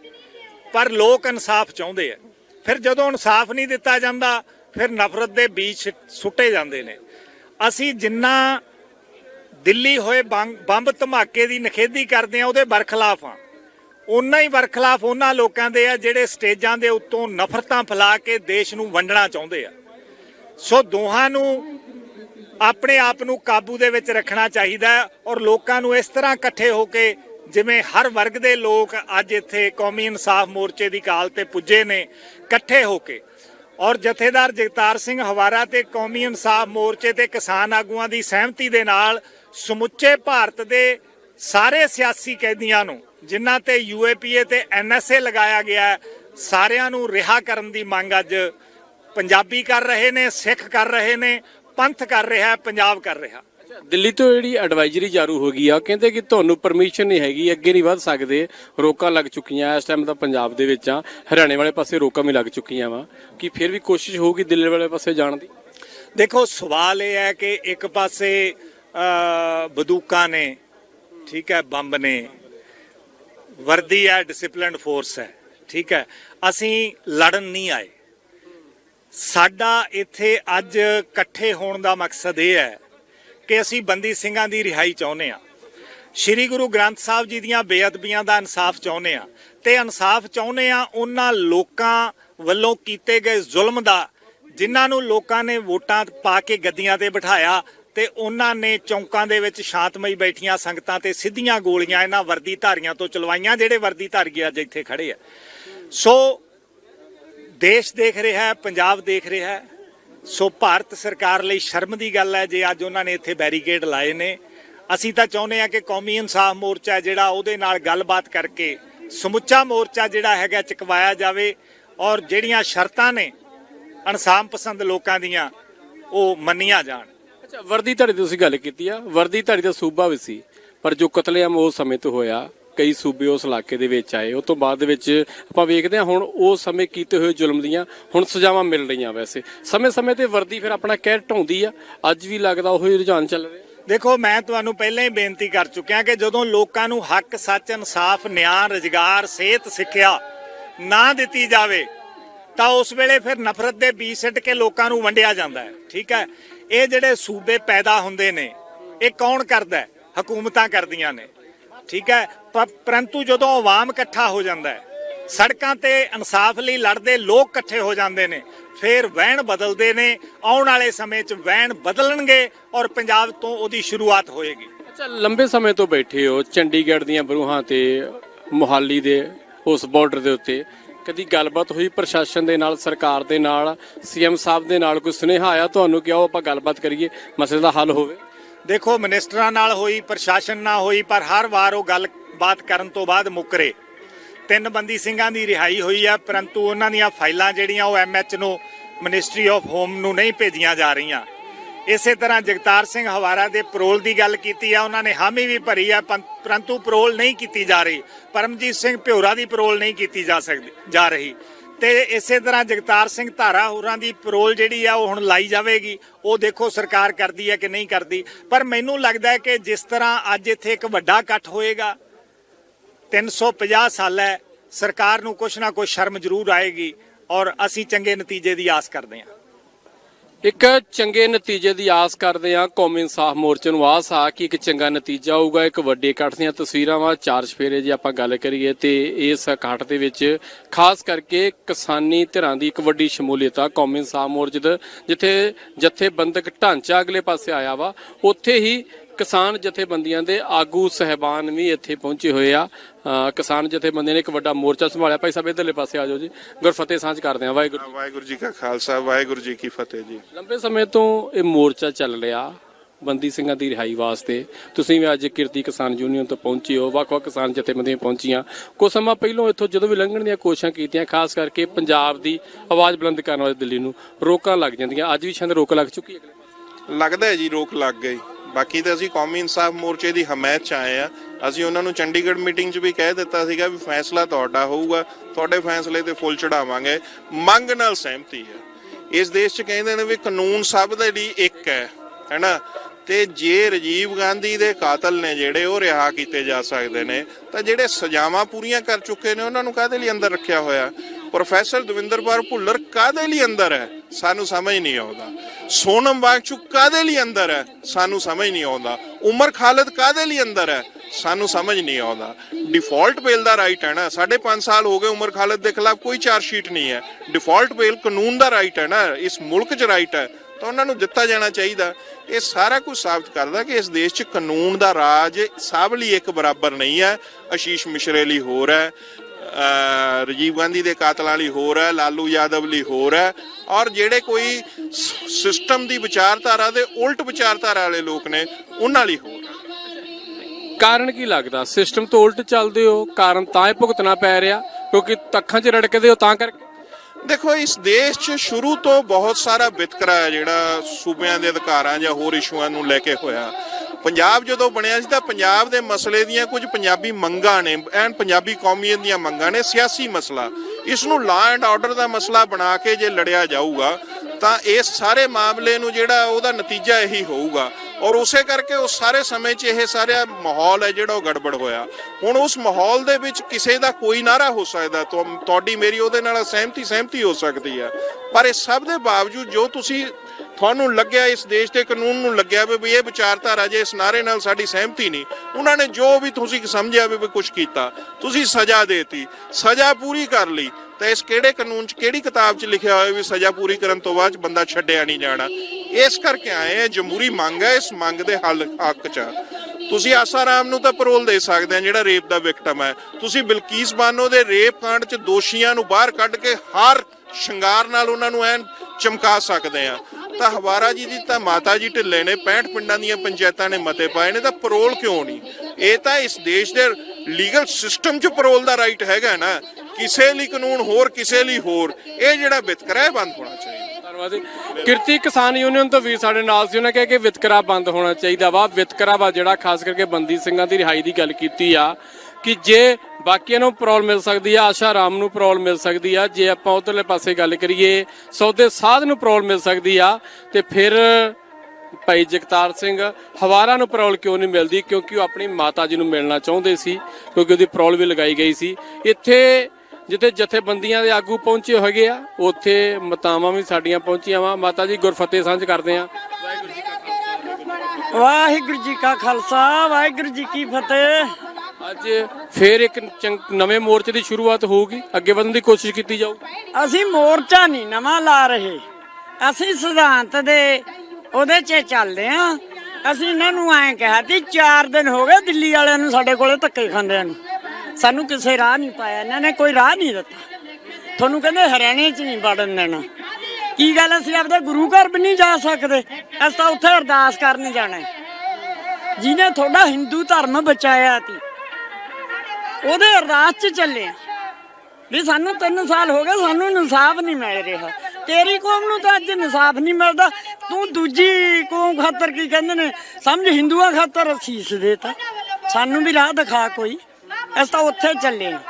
ਪਰ ਲੋਕ ਇਨਸਾਫ ਚਾਹੁੰਦੇ ਆ। ਫਿਰ ਜਦੋਂ ਇਨਸਾਫ ਨਹੀਂ ਦਿੱਤਾ ਜਾਂਦਾ ਫਿਰ ਨਫ਼ਰਤ ਦੇ ਬੀਜ ਸੁੱਟੇ ਜਾਂਦੇ ਨੇ। ਅਸੀਂ ਜਿੰਨਾ ਦਿੱਲੀ ਹੋਏ ਬੰਬ ਬੰਬ ਧਮਾਕੇ ਦੀ ਨਖੇਦੀ ਕਰਦੇ ਆ ਉਹਦੇ ਬਰਖਲਾਫ ਆ ਉਹਨਾਂ ਹੀ ਬਰਖਲਾਫ ਉਹਨਾਂ ਲੋਕਾਂ ਦੇ ਆ ਜਿਹੜੇ ਸਟੇਜਾਂ ਦੇ ਉੱਤੋਂ ਨਫ਼ਰਤਾਂ ਫੈਲਾ ਕੇ ਦੇਸ਼ ਨੂੰ ਵੰਡਣਾ ਚਾਹੁੰਦੇ ਆ। ਸੋ ਦੋਹਾਂ ਨੂੰ ਆਪਣੇ ਆਪ ਨੂੰ ਕਾਬੂ ਦੇ ਵਿੱਚ ਰੱਖਣਾ ਚਾਹੀਦਾ ਔਰ ਲੋਕਾਂ ਨੂੰ ਇਸ ਤਰ੍ਹਾਂ ਇਕੱਠੇ ਹੋ ਕੇ ਜਿਵੇਂ ਹਰ ਵਰਗ ਦੇ ਲੋਕ ਅੱਜ ਇੱਥੇ ਕੌਮੀ ਇਨਸਾਫ ਮੋਰਚੇ ਦੀ ਕਾਲ ਤੇ ਪੁੱਜੇ ਨੇ, ਇਕੱਠੇ ਹੋ ਕੇ। ਔਰ ਜਥੇਦਾਰ ਜਗਤਾਰ ਸਿੰਘ ਹਵਾਰਾ ਤੇ ਕੌਮੀ ਇਨਸਾਫ ਮੋਰਚੇ ਤੇ ਕਿਸਾਨ ਆਗੂਆਂ ਦੀ ਸਹਿਮਤੀ ਦੇ ਨਾਲ ਸਮੁੱਚੇ ਭਾਰਤ ਦੇ ਸਾਰੇ ਸਿਆਸੀ ਕੈਦੀਆਂ ਨੂੰ, ਜਿਨ੍ਹਾਂ ਤੇ ਯੂਏਪੀਏ ਤੇ ਐਨਐਸਏ ਲਗਾਇਆ ਗਿਆ ਸਾਰਿਆਂ ਨੂੰ ਰਿਹਾ ਕਰਨ ਦੀ ਮੰਗ ਅੱਜ ਪੰਜਾਬੀ ਕਰ ਰਹੇ ਨੇ, ਸਿੱਖ ਕਰ ਰਹੇ ਨੇ, ਪੰਥ ਕਰ ਰਿਹਾ ਪੰਜਾਬ ਕਰ ਰਿਹਾ।
ਦਿੱਲੀ ਤੋਂ ਜਿਹੜੀ ਐਡਵਾਈਜ਼ਰੀ ਜਾਰੂ ਹੋ ਗਈ ਆ, ਕਹਿੰਦੇ ਕਿ ਤੁਹਾਨੂੰ ਪਰਮਿਸ਼ਨ ਨਹੀਂ ਹੈਗੀ, ਅੱਗੇ ਨਹੀਂ ਵੱਧ ਸਕਦੇ, ਰੋਕਾਂ ਲੱਗ ਚੁੱਕੀਆਂ, ਇਸ ਟਾਈਮ ਤਾਂ ਪੰਜਾਬ ਦੇ ਵਿੱਚ ਆ, ਹਰਿਆਣੇ ਵਾਲੇ ਪਾਸੇ ਰੋਕਾਂ ਵੀ ਲੱਗ ਚੁੱਕੀਆਂ ਵਾ। ਕਿ ਫਿਰ ਵੀ ਕੋਸ਼ਿਸ਼ ਹੋਊਗੀ ਦਿੱਲੀ ਵਾਲੇ ਪਾਸੇ ਜਾਣ ਦੀ?
ਦੇਖੋ, ਸਵਾਲ ਇਹ ਹੈ ਕਿ ਇੱਕ ਪਾਸੇ ਬੰਦੂਕਾਂ ਨੇ, ਠੀਕ ਹੈ, ਬੰਬ ਨੇ, ਵਰਦੀ ਹੈ ਡਿਸਪਲਿਨਡ ਫੋਰਸ ਹੈ, ਠੀਕ ਹੈ। ਅਸੀਂ ਲੜਨ ਨਹੀਂ ਆਏ। ਸਾਡਾ ਇੱਥੇ ਅੱਜ ਇਕੱਠੇ ਹੋਣ ਦਾ ਮਕਸਦ ਇਹ ਹੈ ਕਿ ਅਸੀਂ ਬੰਦੀ ਸਿੰਘਾਂ ਦੀ ਰਿਹਾਈ ਚਾਹੁੰਦੇ ਆ ਸ੍ਰੀ ਗੁਰੂ ਗ੍ਰੰਥ ਸਾਹਿਬ ਜੀ ਦੀਆਂ ਬੇਅਦਬੀਆਂ ਦਾ ਇਨਸਾਫ ਚਾਹੁੰਦੇ ਆ ਤੇ ਇਨਸਾਫ ਚਾਹੁੰਦੇ ਆ ਉਹਨਾਂ ਲੋਕਾਂ ਵੱਲੋਂ ਕੀਤੇ ਗਏ ਜ਼ੁਲਮ ਦਾ, ਜਿਨ੍ਹਾਂ ਨੂੰ ਲੋਕਾਂ ਨੇ ਵੋਟਾਂ ਪਾ ਕੇ ਗੱਦੀਆਂ ਤੇ ਬਿਠਾਇਆ ਤੇ ਉਹਨਾਂ ਨੇ ਚੌਂਕਾਂ ਦੇ ਵਿੱਚ ਸ਼ਾਂਤਮਈ ਬੈਠੀਆਂ ਸੰਗਤਾਂ ਤੇ ਸਿੱਧੀਆਂ ਗੋਲੀਆਂ ਇਹਨਾਂ ਵਰਦੀ ਧਾਰੀਆਂ ਤੋਂ ਚਲਵਾਈਆਂ, ਜਿਹੜੇ ਵਰਦੀ ਧਾਰੀ ਅੱਜ ਇੱਥੇ ਖੜੇ ਆ। ਸੋ ਦੇਸ਼ ਦੇਖ ਰਿਹਾ ਹੈ, ਪੰਜਾਬ ਦੇਖ ਰਿਹਾ ਹੈ ਸੋ ਭਾਰਤ ਸਰਕਾਰ ਲਈ ਸ਼ਰਮ ਦੀ ਗੱਲ ਹੈ ਜੇ ਅੱਜ ਉਹਨਾਂ ਨੇ ਇੱਥੇ ਬੈਰੀਕੇਡ ਲਾਏ ਨੇ। ਅਸੀਂ ਤਾਂ ਚਾਹੁੰਦੇ ਆ ਕਿ ਕੌਮੀ ਇਨਸਾਫ ਮੋਰਚਾ ਜਿਹੜਾ ਉਹਦੇ ਨਾਲ ਗੱਲਬਾਤ ਕਰਕੇ ਸਮੁੱਚਾ ਮੋਰਚਾ ਜਿਹੜਾ ਹੈਗਾ ਚੁਕਵਾਇਆ ਜਾਵੇ ਔਰ ਜਿਹੜੀਆਂ ਸ਼ਰਤਾਂ ਨੇ ਇਨਸਾਫ ਪਸੰਦ ਲੋਕਾਂ ਦੀਆਂ, ਉਹ ਮੰਨੀਆਂ ਜਾਣ।
ਅੱਛਾ, ਵਰਦੀ ਧੜੀ ਦੀ ਤੁਸੀਂ ਗੱਲ ਕੀਤੀ ਆ। ਵਰਦੀ ਧੜੀ ਦਾ ਸੂਬਾ ਵੀ ਸੀ, ਪਰ ਜੋ ਕਤਲੇਆਮ ਉਸ ਸਮੇਂ ਤੋਂ ਹੋਇਆ ਕਈ ਸੂਬੇ ਉਸ ਇਲਾਕੇ ਦੇ ਵਿੱਚ ਆਏ। ਉਹ ਤੋਂ ਬਾਅਦ ਦੇ ਵਿੱਚ ਆਪਾਂ ਵੇਖਦੇ ਹਾਂ ਹੁਣ ਉਹ ਸਮੇਂ ਕੀਤੇ ਹੋਏ ਜ਼ੁਲਮ ਦੀਆਂ ਹੁਣ ਸਜ਼ਾਵਾਂ ਮਿਲ ਰਹੀਆਂ ਵੈਸੇ। ਸਮੇਂ-ਸਮੇਂ ਤੇ ਵਰਦੀ ਫਿਰ ਆਪਣਾ ਕਹਿਰ ਢਾਉਂਦੀ ਆ। ਅੱਜ ਵੀ ਲੱਗਦਾ ਉਹੀ ਰੁਝਾਨ ਚੱਲ ਰਿਹਾ।
ਦੇਖੋ, ਮੈਂ ਤੁਹਾਨੂੰ ਪਹਿਲਾਂ ਹੀ ਬੇਨਤੀ ਕਰ ਚੁੱਕਿਆ ਕਿ ਜਦੋਂ ਲੋਕਾਂ ਨੂੰ ਹੱਕ, ਸੱਚ, ਇਨਸਾਫ, ਨਿਆਂ, ਰੁਜ਼ਗਾਰ, ਸਿਹਤ, ਸਿੱਖਿਆ ਨਾ ਦਿੱਤੀ ਜਾਵੇ, ਤਾਂ ਉਸ ਵੇਲੇ ਫਿਰ ਨਫ਼ਰਤ ਦੇ ਬੀਜ ਸਿੱਟ ਕੇ ਲੋਕਾਂ ਨੂੰ ਵੰਡਿਆ ਜਾਂਦਾ ਹੈ। ਠੀਕ ਹੈ? ਇਹ ਜਿਹੜੇ ਸੂਬੇ ਪੈਦਾ ਹੁੰਦੇ ਨੇ, ਇਹ ਕੌਣ ਕਰਦਾ ਹੈ? ਹਕੂਮਤਾਂ ਕਰਦੀਆਂ ਨੇ। ਠੀਕ ਹੈ? ਪਰੰਤੂ ਜਦੋਂ ਆਵਾਮ ਇਕੱਠਾ ਹੋ ਜਾਂਦਾ ਹੈ, ਸੜਕਾਂ ਤੇ ਇਨਸਾਫ ਲਈ ਲੜਦੇ ਲੋਕ ਇਕੱਠੇ ਹੋ ਜਾਂਦੇ ਨੇ, ਫਿਰ ਵਹਿਣ ਬਦਲਦੇ ਨੇ, ਆਉਣ ਵਾਲੇ ਸਮੇਂ 'ਚ ਵਹਿਣ ਬਦਲਣਗੇ ਔਰ ਪੰਜਾਬ ਤੋਂ ਉਹਦੀ ਸ਼ੁਰੂਆਤ ਹੋਏਗੀ।
ਅੱਛਾ, ਲੰਬੇ ਸਮੇਂ ਤੋਂ ਬੈਠੇ ਹੋ, ਚੰਡੀਗੜ੍ਹ ਦੀਆਂ ਬਰੂਹਾਂ ਤੇ ਮੁਹਾਲੀ ਦੇ ਉਸ ਬਾਰਡਰ ਦੇ ਉੱਤੇ, ਕਦੀ ਗੱਲਬਾਤ ਹੋਈ ਪ੍ਰਸ਼ਾਸਨ ਦੇ ਨਾਲ, ਸਰਕਾਰ ਦੇ ਨਾਲ, ਸੀਐਮ ਸਾਹਿਬ ਦੇ ਨਾਲ, ਕੋਈ ਸੁਨੇਹਾ ਆਇਆ ਤੁਹਾਨੂੰ ਕਿ ਆਓ ਆਪਾਂ ਗੱਲਬਾਤ ਕਰੀਏ, ਮਸਲੇ ਦਾ ਹੱਲ ਹੋਵੇ?
ਦੇਖੋ, ਮਿਨਿਸਟਰਾਂ ਨਾਲ ਹੋਈ, ਪ੍ਰਸ਼ਾਸਨ ਨਾਲ ਹੋਈ, ਪਰ ਹਰ ਵਾਰ ਉਹ ਗੱਲਬਾਤ ਕਰਨ ਤੋਂ ਬਾਅਦ ਮੁੱਕਰੇ। ਤਿੰਨ ਬੰਦੀ ਸਿੰਘਾਂ ਦੀ ਰਿਹਾਈ ਹੋਈ ਹੈ ਪਰੰਤੂ ਉਹਨਾਂ ਦੀਆਂ ਫਾਈਲਾਂ ਜਿਹੜੀਆਂ ਉਹ ਐਮਐਚ ਨੂੰ ਮਿਨਿਸਟਰੀ ਆਫ ਹੋਮ ਨੂੰ ਨਹੀਂ ਭੇਜੀਆਂ ਜਾ ਰਹੀਆਂ। ਇਸੇ ਤਰ੍ਹਾਂ ਜਗਤਾਰ ਸਿੰਘ ਹਵਾਰਾ ਦੇ ਪਰੋਲ ਦੀ ਗੱਲ ਕੀਤੀ ਆ, ਉਹਨਾਂ ਨੇ ਹਾਮੀ ਵੀ ਭਰੀ ਆ, ਪੰ- ਪਰੰਤੂ ਪਰੋਲ ਨਹੀਂ ਕੀਤੀ ਜਾ ਰਹੀ। ਪਰਮਜੀਤ ਸਿੰਘ ਭਿਉਰਾ ਦੀ ਪਰੋਲ ਨਹੀਂ ਕੀਤੀ ਜਾ ਸਕਦੀ, ਜਾ ਰਹੀ। ਤੇ ਇਸੇ ਤਰ੍ਹਾਂ ਜਗਤਾਰ ਸਿੰਘ ਧਾਰਾ ਹੋਰਾਂ ਦੀ ਪਰੋਲ ਜਿਹੜੀ ਆ ਉਹ ਹੁਣ ਲਾਈ ਜਾਵੇਗੀ। ਉਹ ਦੇਖੋ ਸਰਕਾਰ ਕਰਦੀ ਹੈ ਕਿ ਨਹੀਂ ਕਰਦੀ। ਪਰ ਮੈਨੂੰ ਲੱਗਦਾ ਹੈ ਕਿ ਜਿਸ ਤਰ੍ਹਾਂ ਅੱਜ ਇੱਥੇ ਇੱਕ ਵੱਡਾ ਇਕੱਠ ਹੋਏਗਾ 350 ਸਾਲ ਹੈ, ਸਰਕਾਰ ਨੂੰ ਕੁਛ ਨਾ ਕੁਛ ਸ਼ਰਮ ਜ਼ਰੂਰ ਆਏਗੀ ਔਰ ਅਸੀਂ ਚੰਗੇ ਨਤੀਜੇ ਦੀ ਆਸ ਕਰਦੇ ਹਾਂ।
ਇੱਕ ਚੰਗੇ ਨਤੀਜੇ ਦੀ ਆਸ ਕਰਦੇ ਆ ਕੌਮੀ ਇਨਸਾਫ ਮੋਰਚੇ ਨੂੰ। ਆਸ ਆ ਕਿ ਇੱਕ ਚੰਗਾ ਨਤੀਜਾ ਆਊਗਾ ਇੱਕ ਵੱਡੇ ਇਕੱਠ ਦੀਆਂ ਤਸਵੀਰਾਂ ਵਾ, ਚਾਰ ਚਫੇਰੇ ਜੇ ਆਪਾਂ ਗੱਲ ਕਰੀਏ ਤੇ ਇਸ ਇਕੱਠ ਦੇ ਵਿੱਚ ਖਾਸ ਕਰਕੇ ਕਿਸਾਨੀ ਧਿਰਾਂ ਦੀ ਇੱਕ ਵੱਡੀ ਸ਼ਮੂਲੀਅਤ ਆ ਕੌਮੀ ਇਨਸਾਫ ਮੋਰਚੇ ਦੇ, ਜਿੱਥੇ ਜਥੇਬੰਦਕ ਢਾਂਚਾ ਅਗਲੇ ਪਾਸੇ ਆਇਆ ਵਾ, ਉੱਥੇ ਹੀ ਕਿਸਾਨ ਜਥੇਬੰਦੀਆਂ ਦੇ ਆਗੂ ਸਹਿਬਾਨ ਵੀ ਇੱਥੇ ਪਹੁੰਚੇ ਹੋਏ ਆ। ਕਿਸਾਨ ਜਥੇਬੰਦੀਆਂ ਨੇ ਇੱਕ ਵੱਡਾ ਮੋਰਚਾ ਸੰਭਾਲਿਆ। ਭਾਈ ਸਾਹਿਬ ਇਧਰਲੇ ਪਾਸੇ ਆ ਜਾਓ ਜੀ। ਗੁਰਫਤਿਹ ਸਾਂਝ ਕਰਦੇ ਆ। ਵਾਹਿਗੁਰੂ
ਵਾਹਿਗੁਰੂ ਜੀ ਕਾ ਖਾਲਸਾ ਵਾਹਿਗੁਰੂ ਜੀ ਕੀ ਫਤਿਹ ਜੀ।
ਲੰਬੇ ਸਮੇਂ ਤੋਂ ਇਹ ਮੋਰਚਾ ਚੱਲ ਰਿਹਾ ਬੰਦੀ ਸਿੰਘਾਂ ਦੀ ਰਿਹਾਈ ਵਾਸਤੇ। ਤੁਸੀਂ ਵੀ ਅੱਜ ਕਿਰਤੀ ਕਿਸਾਨ ਯੂਨੀਅਨ ਤੋਂ ਪਹੁੰਚੇ ਹੋ। ਵੱਖ-ਵੱਖ ਕਿਸਾਨ ਜਥੇਬੰਦੀਆਂ ਪਹੁੰਚੀਆਂ। ਕੁਝ ਸਮਾਂ ਪਹਿਲਾਂ ਇੱਥੋਂ ਜਦੋਂ ਵੀ ਲੰਘਣ ਦੀਆਂ ਕੋਸ਼ਿਸ਼ਾਂ ਕੀਤੀਆਂ ਖਾਸ ਕਰਕੇ ਪੰਜਾਬ ਦੀ ਆਵਾਜ਼ ਬੁਲੰਦ ਕਰਨ ਵਾਲੇ ਦਿੱਲੀ ਨੂੰ ਰੋਕਾਂ ਲੱਗ ਜਾਂਦੀਆਂ। ਅੱਜ ਵੀ ਸ਼ਾਇਦ ਰੋਕ ਲੱਗ ਚੁੱਕੀ ਹੈ।
ਲੱਗਦਾ ਹੈ ਜੀ ਰੋਕ ਲੱਗ ਗਈ। ਬਾਕੀ ਤਾਂ ਅਸੀਂ ਕੌਮੀ ਇਨਸਾਫ ਮੋਰਚੇ ਦੀ ਹਮਾਇਤ ਚ ਆਏ ਆ। ਅਸੀਂ ਉਹਨਾਂ ਨੂੰ ਚੰਡੀਗੜ੍ਹ ਮੀਟਿੰਗ 'ਚ ਵੀ ਕਹਿ ਦਿੱਤਾ ਸੀਗਾ ਵੀ ਫੈਸਲਾ ਤੁਹਾਡਾ ਹੋਊਗਾ, ਤੁਹਾਡੇ ਫੈਸਲੇ ਤੇ ਫੁੱਲ ਚੜਾਵਾਂਗੇ ਮੰਗ ਨਾਲ ਸਹਿਮਤੀ ਹੈ। ਇਸ ਦੇਸ਼ 'ਚ ਕਹਿੰਦੇ ਨੇ ਵੀ ਕਾਨੂੰਨ ਸਭ ਦੇ ਲਈ ਇੱਕ ਹੈ, ਹੈਨਾ? ਤੇ ਜੇ ਰਾਜੀਵ ਗਾਂਧੀ ਦੇ ਕਾਤਲ ਨੇ ਜਿਹੜੇ, ਉਹ ਰਿਹਾ ਕੀਤੇ ਜਾ ਸਕਦੇ ਨੇ, ਤਾਂ ਜਿਹੜੇ ਸਜ਼ਾਵਾਂ ਪੂਰੀਆਂ ਕਰ ਚੁੱਕੇ ਨੇ, ਉਹਨਾਂ ਨੂੰ ਕਾਹਦੇ ਲਈ ਅੰਦਰ ਰੱਖਿਆ ਹੋਇਆ? ਪ੍ਰੋਫੈਸਰ ਦਵਿੰਦਰਪਾਲ ਭੁੱਲਰ ਕਾਹਦੇ ਲਈ ਅੰਦਰ ਹੈ? ਸਾਨੂੰ ਸਮਝ ਨਹੀਂ ਆਉਂਦਾ। ਸੋਨਮ ਵਾਂਗਚੁਕ ਕਾਹਦੇ ਲਈ ਅੰਦਰ ਹੈ? ਸਾਨੂੰ ਸਮਝ ਨਹੀਂ ਆਉਂਦਾ। ਉਮਰ ਖਾਲਦ ਕਾਹਦੇ ਲਈ ਅੰਦਰ ਹੈ? ਸਾਨੂੰ ਸਮਝ ਨਹੀਂ ਆਉਂਦਾ। ਡਿਫਾਲਟ ਬੇਲ ਦਾ ਰਾਈਟ ਹੈ ਨਾ। ਸਾਢੇ ਪੰਜ ਸਾਲ ਹੋ ਗਏ ਉਮਰ ਖਾਲਦ ਦੇ ਖਿਲਾਫ ਕੋਈ ਚਾਰਜ ਸ਼ੀਟ ਨਹੀਂ ਹੈ। ਡਿਫਾਲਟ ਬੇਲ ਕਾਨੂੰਨ ਦਾ ਰਾਈਟ ਹੈ ਨਾ। ਇਸ ਮੁਲਕ 'ਚ ਰਾਈਟ ਹੈ। ਤਾਂ ਉਹਨਾਂ ਨੂੰ ਦਿੱਤਾ ਜਾਣਾ ਚਾਹੀਦਾ। ਇਹ ਸਾਰਾ ਕੁਝ ਸਾਬਤ ਕਰਦਾ ਕਿ ਇਸ ਦੇਸ਼ 'ਚ ਕਾਨੂੰਨ ਦਾ ਰਾਜ ਸਭ ਲਈ ਇੱਕ ਬਰਾਬਰ ਨਹੀਂ ਹੈ। ਆਸ਼ੀਸ਼ ਮਿਸ਼ਰੇ ਲਈ ਹੋਰ ਹੈ। ਰਾਜੀਵ ਗਾਂਧੀ ਦੇ ਕਾਤਲਾਂ ਲਈ ਹੋਰ ਹੈ, ਲਾਲੂ ਯਾਦਵ ਲਈ ਹੋਰ ਹੈ। ਔਰ ਜਿਹੜੇ ਕੋਈ ਸਿਸਟਮ ਦੀ ਵਿਚਾਰਧਾਰਾ ਦੇ ਉਲਟ ਵਿਚਾਰਧਾਰਾ ਵਾਲੇ ਲੋਕ ਨੇ, ਉਹਨਾਂ ਲਈ ਹੋਰ
ਕਾਰਨ ਕੀ ਲੱਗਦਾ? ਸਿਸਟਮ ਤੋਂ ਉਲਟ ਚੱਲਦੇ ਹੋ, ਕਾਰਨ ਤਾਂ ਹੀ ਭੁਗਤਣਾ ਪੈ ਰਿਹਾ, ਕਿਉਂਕਿ ਤੱਖਾਂ 'ਚ ਰੜਕਦੇ ਹੋ ਤਾਂ ਕਰਕੇ।
ਦੇਖੋ, ਇਸ ਦੇਸ਼ 'ਚ ਸ਼ੁਰੂ ਤੋਂ ਬਹੁਤ ਸਾਰਾ ਵਿਤਕਰਾ ਹੈ ਜਿਹੜਾ ਸੂਬਿਆਂ ਦੇ ਅਧਿਕਾਰਾਂ ਜਾਂ ਹੋਰ ਇਸ਼ੂਆਂ ਨੂੰ ਲੈ ਕੇ ਹੋਇਆ। ਪੰਜਾਬ ਜਦੋਂ ਬਣਿਆ ਸੀ ਤਾਂ ਪੰਜਾਬ ਦੇ ਮਸਲੇ ਦੀਆਂ ਕੁਝ ਪੰਜਾਬੀ ਮੰਗਾਂ ਨੇ, ਐਨ ਪੰਜਾਬੀ ਕੌਮੀਅਤ ਦੀਆਂ ਮੰਗਾਂ ਨੇ, ਸਿਆਸੀ ਮਸਲਾ। ਇਸ ਨੂੰ ਲਾ ਐਂਡ ਆਰਡਰ ਦਾ ਮਸਲਾ ਬਣਾ ਕੇ ਜੇ ਲੜਿਆ ਜਾਊਗਾ ਤਾਂ ਇਸ ਸਾਰੇ ਮਾਮਲੇ ਨੂੰ ਜਿਹੜਾ ਉਹਦਾ ਨਤੀਜਾ ਇਹੀ ਹੋਊਗਾ। ਔਰ ਉਸੇ ਕਰਕੇ ਉਸ ਸਾਰੇ ਸਮੇਂ 'ਚ ਇਹ ਸਾਰਾ ਮਾਹੌਲ ਹੈ ਜਿਹੜਾ ਉਹ ਗੜਬੜ ਹੋਇਆ। ਹੁਣ ਉਸ ਮਾਹੌਲ ਦੇ ਵਿੱਚ ਕਿਸੇ ਦਾ ਕੋਈ ਨਾਰਾ ਹੋ ਸਕਦਾ। ਤੁਮ- ਤੁਹਾਡੀ ਮੇਰੀ ਉਹਦੇ ਨਾਲ ਸਹਿਮਤੀ ਸਹਿਮਤੀ ਹੋ ਸਕਦੀ ਹੈ ਪਰ ਇਹ ਸਭ ਦੇ ਬਾਵਜੂਦ ਜੋ ਤੁਸੀਂ ਤੁਹਾਨੂੰ ਲੱਗਿਆ ਇਸ ਦੇਸ਼ ਦੇ ਕਾਨੂੰਨ ਨੂੰ ਲੱਗਿਆ ਵੀ ਵੀ ਇਹ ਵਿਚਾਰਧਾਰਾ ਜੇ ਇਸ ਨਾਰੇ ਨਾਲ ਸਾਡੀ ਸਹਿਮਤੀ ਨਹੀਂ, ਉਹਨਾਂ ਨੇ ਜੋ ਵੀ ਤੁਸੀਂ ਸਮਝਿਆ ਵੀ ਕੁਝ ਕੀਤਾ, ਤੁਸੀਂ ਸਜ਼ਾ ਦੇਤੀ। ਸਜ਼ਾ ਪੂਰੀ ਕਰ ਲਈ। ਤਾਂ ਇਸ ਕਿਹੜੇ ਕਾਨੂੰਨ 'ਚ, ਕਿਹੜੀ ਕਿਤਾਬ 'ਚ ਲਿਖਿਆ ਹੋਇਆ ਵੀ ਸਜ਼ਾ ਪੂਰੀ ਕਰਨ ਤੋਂ ਬਾਅਦ ਬੰਦਾ ਛੱਡਿਆ ਨਹੀਂ ਜਾਣਾ? ਇਸ ਕਰਕੇ ਆਏ ਆ, ਜਮਹੂਰੀ ਮੰਗ ਹੈ ਇਸ ਮੰਗ ਦੇ ਹੱਲ ਹੱਕ 'ਚ। ਤੁਸੀਂ ਆਸਾਰਾਮ ਨੂੰ ਤਾਂ ਪਰੋਲ ਦੇ ਸਕਦੇ ਆ, ਜਿਹੜਾ ਰੇਪ ਦਾ ਵਿਕਟਮ ਹੈ ਤੁਸੀਂ ਬਿਲਕੀਸ ਬਾਨੋ ਦੇ ਰੇਪ ਕਾਂਡ 'ਚ ਦੋਸ਼ੀਆਂ ਨੂੰ ਬਾਹਰ ਕੱਢ ਕੇ ਹਰ ਸ਼ਿੰਗਾਰ ਨਾਲ ਉਹਨਾਂ ਨੂੰ ਐਨ ਚਮਕਾ ਸਕਦੇ ਆ। ਤਾਂ ਹਵਾਰਾ ਜੀ ਦੀ, ਤਾਂ ਮਾਤਾ ਜੀ ਢਿੱਲੇ ਨੇ 65 ਪਿੰਡਾਂ ਦੀਆਂ ਪੰਚਾਇਤਾਂ ਨੇ ਮਤੇ ਪਾਏ ਨੇ, ਤਾਂ ਪਰੋਲ ਕਿਉਂ ਨਹੀਂ? ਇਹ ਤਾਂ ਇਸ ਦੇਸ਼ ਦੇ ਲੀਗਲ ਸਿਸਟਮ 'ਚ ਪਰੋਲ ਦਾ ਰਾਈਟ ਹੈਗਾ ਨਾ। ਕਿਸੇ ਲਈ ਕਾਨੂੰਨ ਹੋਰ, ਕਿਸੇ ਲਈ ਹੋਰ, ਇਹ ਜਿਹੜਾ ਵਿਤਕਰਾ ਹੈ, ਬੰਦ ਹੋਣਾ ਚਾਹੀਦਾ।
ਧੰਨਵਾਦ ਕਿਰਤੀ ਕਿਸਾਨ ਯੂਨੀਅਨ ਤੋਂ ਵੀ ਸਾਡੇ ਨਾਲ ਸੀ, ਉਹਨਾਂ ਕਿਹਾ ਕਿ ਵਿਤਕਰਾ ਬੰਦ ਹੋਣਾ ਚਾਹੀਦਾ ਵਾ। ਵਿਤਕਰਾ ਵਾ ਜਿਹੜਾ ਖਾਸ ਕਰਕੇ ਬੰਦੀ ਸਿੰਘਾਂ ਦੀ ਰਿਹਾਈ ਦੀ ਗੱਲ ਕੀਤੀ ਆ, ਕਿ ਜੇ ਬਾਕੀਆਂ ਨੂੰ ਪ੍ਰੋਲ ਮਿਲ ਸਕਦੀ ਆ, ਆਸ਼ਾ ਰਾਮ ਨੂੰ ਪ੍ਰੋਲ ਮਿਲ ਸਕਦੀ ਆ, ਜੇ ਆਪਾਂ ਉਧਰਲੇ ਪਾਸੇ ਗੱਲ ਕਰੀਏ, ਸੌਦੇ ਸਾਧ ਨੂੰ ਪ੍ਰੋਲ ਮਿਲ ਸਕਦੀ ਆ, ਤੇ ਫਿਰ ਭਾਈ ਜਗਤਾਰ ਸਿੰਘ ਹਵਾਰਾ ਨੂੰ ਪਰੋਲ ਕਿਉਂ ਨਹੀਂ ਮਿਲਦੀ? ਕਿਉਂਕਿ ਉਹ ਆਪਣੀ ਮਾਤਾ ਜੀ ਨੂੰ ਮਿਲਣਾ ਚਾਹੁੰਦੇ ਸੀ, ਕਿਉਂਕਿ ਉਹਦੀ ਪਰੌਲ ਵੀ ਲਗਾਈ ਗਈ ਸੀ। ਇੱਥੇ ਜਿੱਥੇ ਜਥੇਬੰਦੀਆਂ ਦੇ ਆਗੂ ਪਹੁੰਚੇ ਹੋਏ ਆ ਉੱਥੇ ਮਤਾਵਾਂ ਵੀ ਸਾਡੀਆਂ ਪਹੁੰਚੀਆਂ ਵਾ। ਮਾਤਾ ਜੀ ਗੁਰਫਤਿਹ ਸਾਂਝ ਕਰਦੇ ਆ।
ਵਾਹਿਗੁਰੂ ਜੀ ਕਾ ਖਾਲਸਾ ਵਾਹਿਗੁਰੂ ਜੀ ਕੀ ਫਤਿਹ।
ਅੱਜ ਫੇਰ ਇੱਕ ਚੰਗ- ਨਵੇਂ ਮੋਰਚੇ ਦੀ ਸ਼ੁਰੂਆਤ ਹੋਊਗੀ। ਅੱਗੇ ਵਧਣ ਦੀ ਕੋਸ਼ਿਸ਼ ਕੀਤੀ ਜਾਊ।
ਅਸੀਂ ਮੋਰਚਾ ਨਹੀਂ ਨਵਾਂ ਲਾ ਰਹੇ। ਅਸੀਂ ਸਿਧਾਂਤ ਦੇ ਉਹਦੇ 'ਚ ਚੱਲਦੇ ਆ। ਅਸੀਂ ਇਹਨਾਂ ਨੂੰ ਐਂ ਕਿਹਾ ਸੀ 4 ਦਿਨ ਹੋ ਗਏ ਦਿੱਲੀ ਵਾਲਿਆਂ ਨੂੰ ਸਾਡੇ ਕੋਲੇ ਧੱਕੇ ਖਾਂਦਿਆਂ ਨੂੰ। ਸਾਨੂੰ ਕਿਸੇ ਰਾਹ ਨਹੀਂ ਪਾਇਆ, ਇਹਨਾਂ ਨੇ ਕੋਈ ਰਾਹ ਨਹੀਂ ਦਿੱਤਾ। ਤੁਹਾਨੂੰ ਕਹਿੰਦੇ ਹਰਿਆਣੇ 'ਚ ਨਹੀਂ ਵੜਨ ਦੇਣਾ। ਕੀ ਗੱਲ ਅਸੀਂ ਆਪਦੇ ਗੁਰੂ ਘਰ ਵੀ ਨਹੀਂ ਜਾ ਸਕਦੇ? ਅਸੀਂ ਤਾਂ ਉੱਥੇ ਅਰਦਾਸ ਕਰਨ ਜਾਣਾ ਹੈ। ਜਿਹਨੇ ਤੁਹਾਡਾ ਹਿੰਦੂ ਧਰਮ ਬਚਾਇਆ ਸੀ, ਉਹਦੇ ਅਰਦਾਸ 'ਚ ਚੱਲੇ ਆ। ਵੀ ਸਾਨੂੰ 3 ਸਾਲ ਹੋ ਗਏ, ਸਾਨੂੰ ਇਨਸਾਫ ਨਹੀਂ ਮਿਲ ਰਿਹਾ। ਤੇਰੀ ਕੌਮ ਨੂੰ ਤਾਂ ਅੱਜ ਇਨਸਾਫ ਨਹੀਂ ਮਿਲਦਾ। ਤੂੰ ਦੂਜੀ ਕੌਮ ਖਾਤਰ ਕੀ ਕਹਿੰਦੇ ਨੇ? ਸਮਝ, ਹਿੰਦੂਆਂ ਖਾਤਰ ਅਸੀਸ ਦੇਤਾ। ਸਾਨੂੰ ਵੀ ਰਾਹ ਦਿਖਾ ਕੋਈ। ਅਸੀਂ ਤਾਂ ਉੱਥੇ ਚੱਲੇ ਹਾਂ।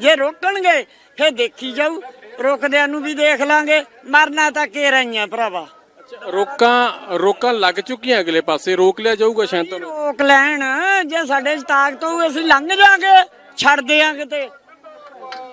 ਜੇ ਰੋਕਣਗੇ ਫਿਰ ਦੇਖੀ ਜਾਊ। ਰੋਕਦਿਆਂ ਨੂੰ ਵੀ ਦੇਖ ਲਾਂਗੇ। ਮਰਨਾ ਤਾਂ ਕੇ ਰਹੀਆਂ ਭਰਾਵਾ।
ਰੋਕਾਂ ਰੋਕਾਂ ਲੱਗ ਚੁੱਕੀਆਂ ਅਗਲੇ ਪਾਸੇ। ਰੋਕ ਲਿਆ ਜਾਊਗਾ ਸ਼ਾਇਦ ਤੁਹਾਨੂੰ
ਰੋਕ ਲੈਣ। ਜੇ ਸਾਡੇ 'ਚ ਤਾਕਤ ਹੋਊ ਅਸੀਂ ਲੰਘ ਜਾਾਂਗੇ ਛੱਡ ਦਿਆਂਗੇ ਤੇ।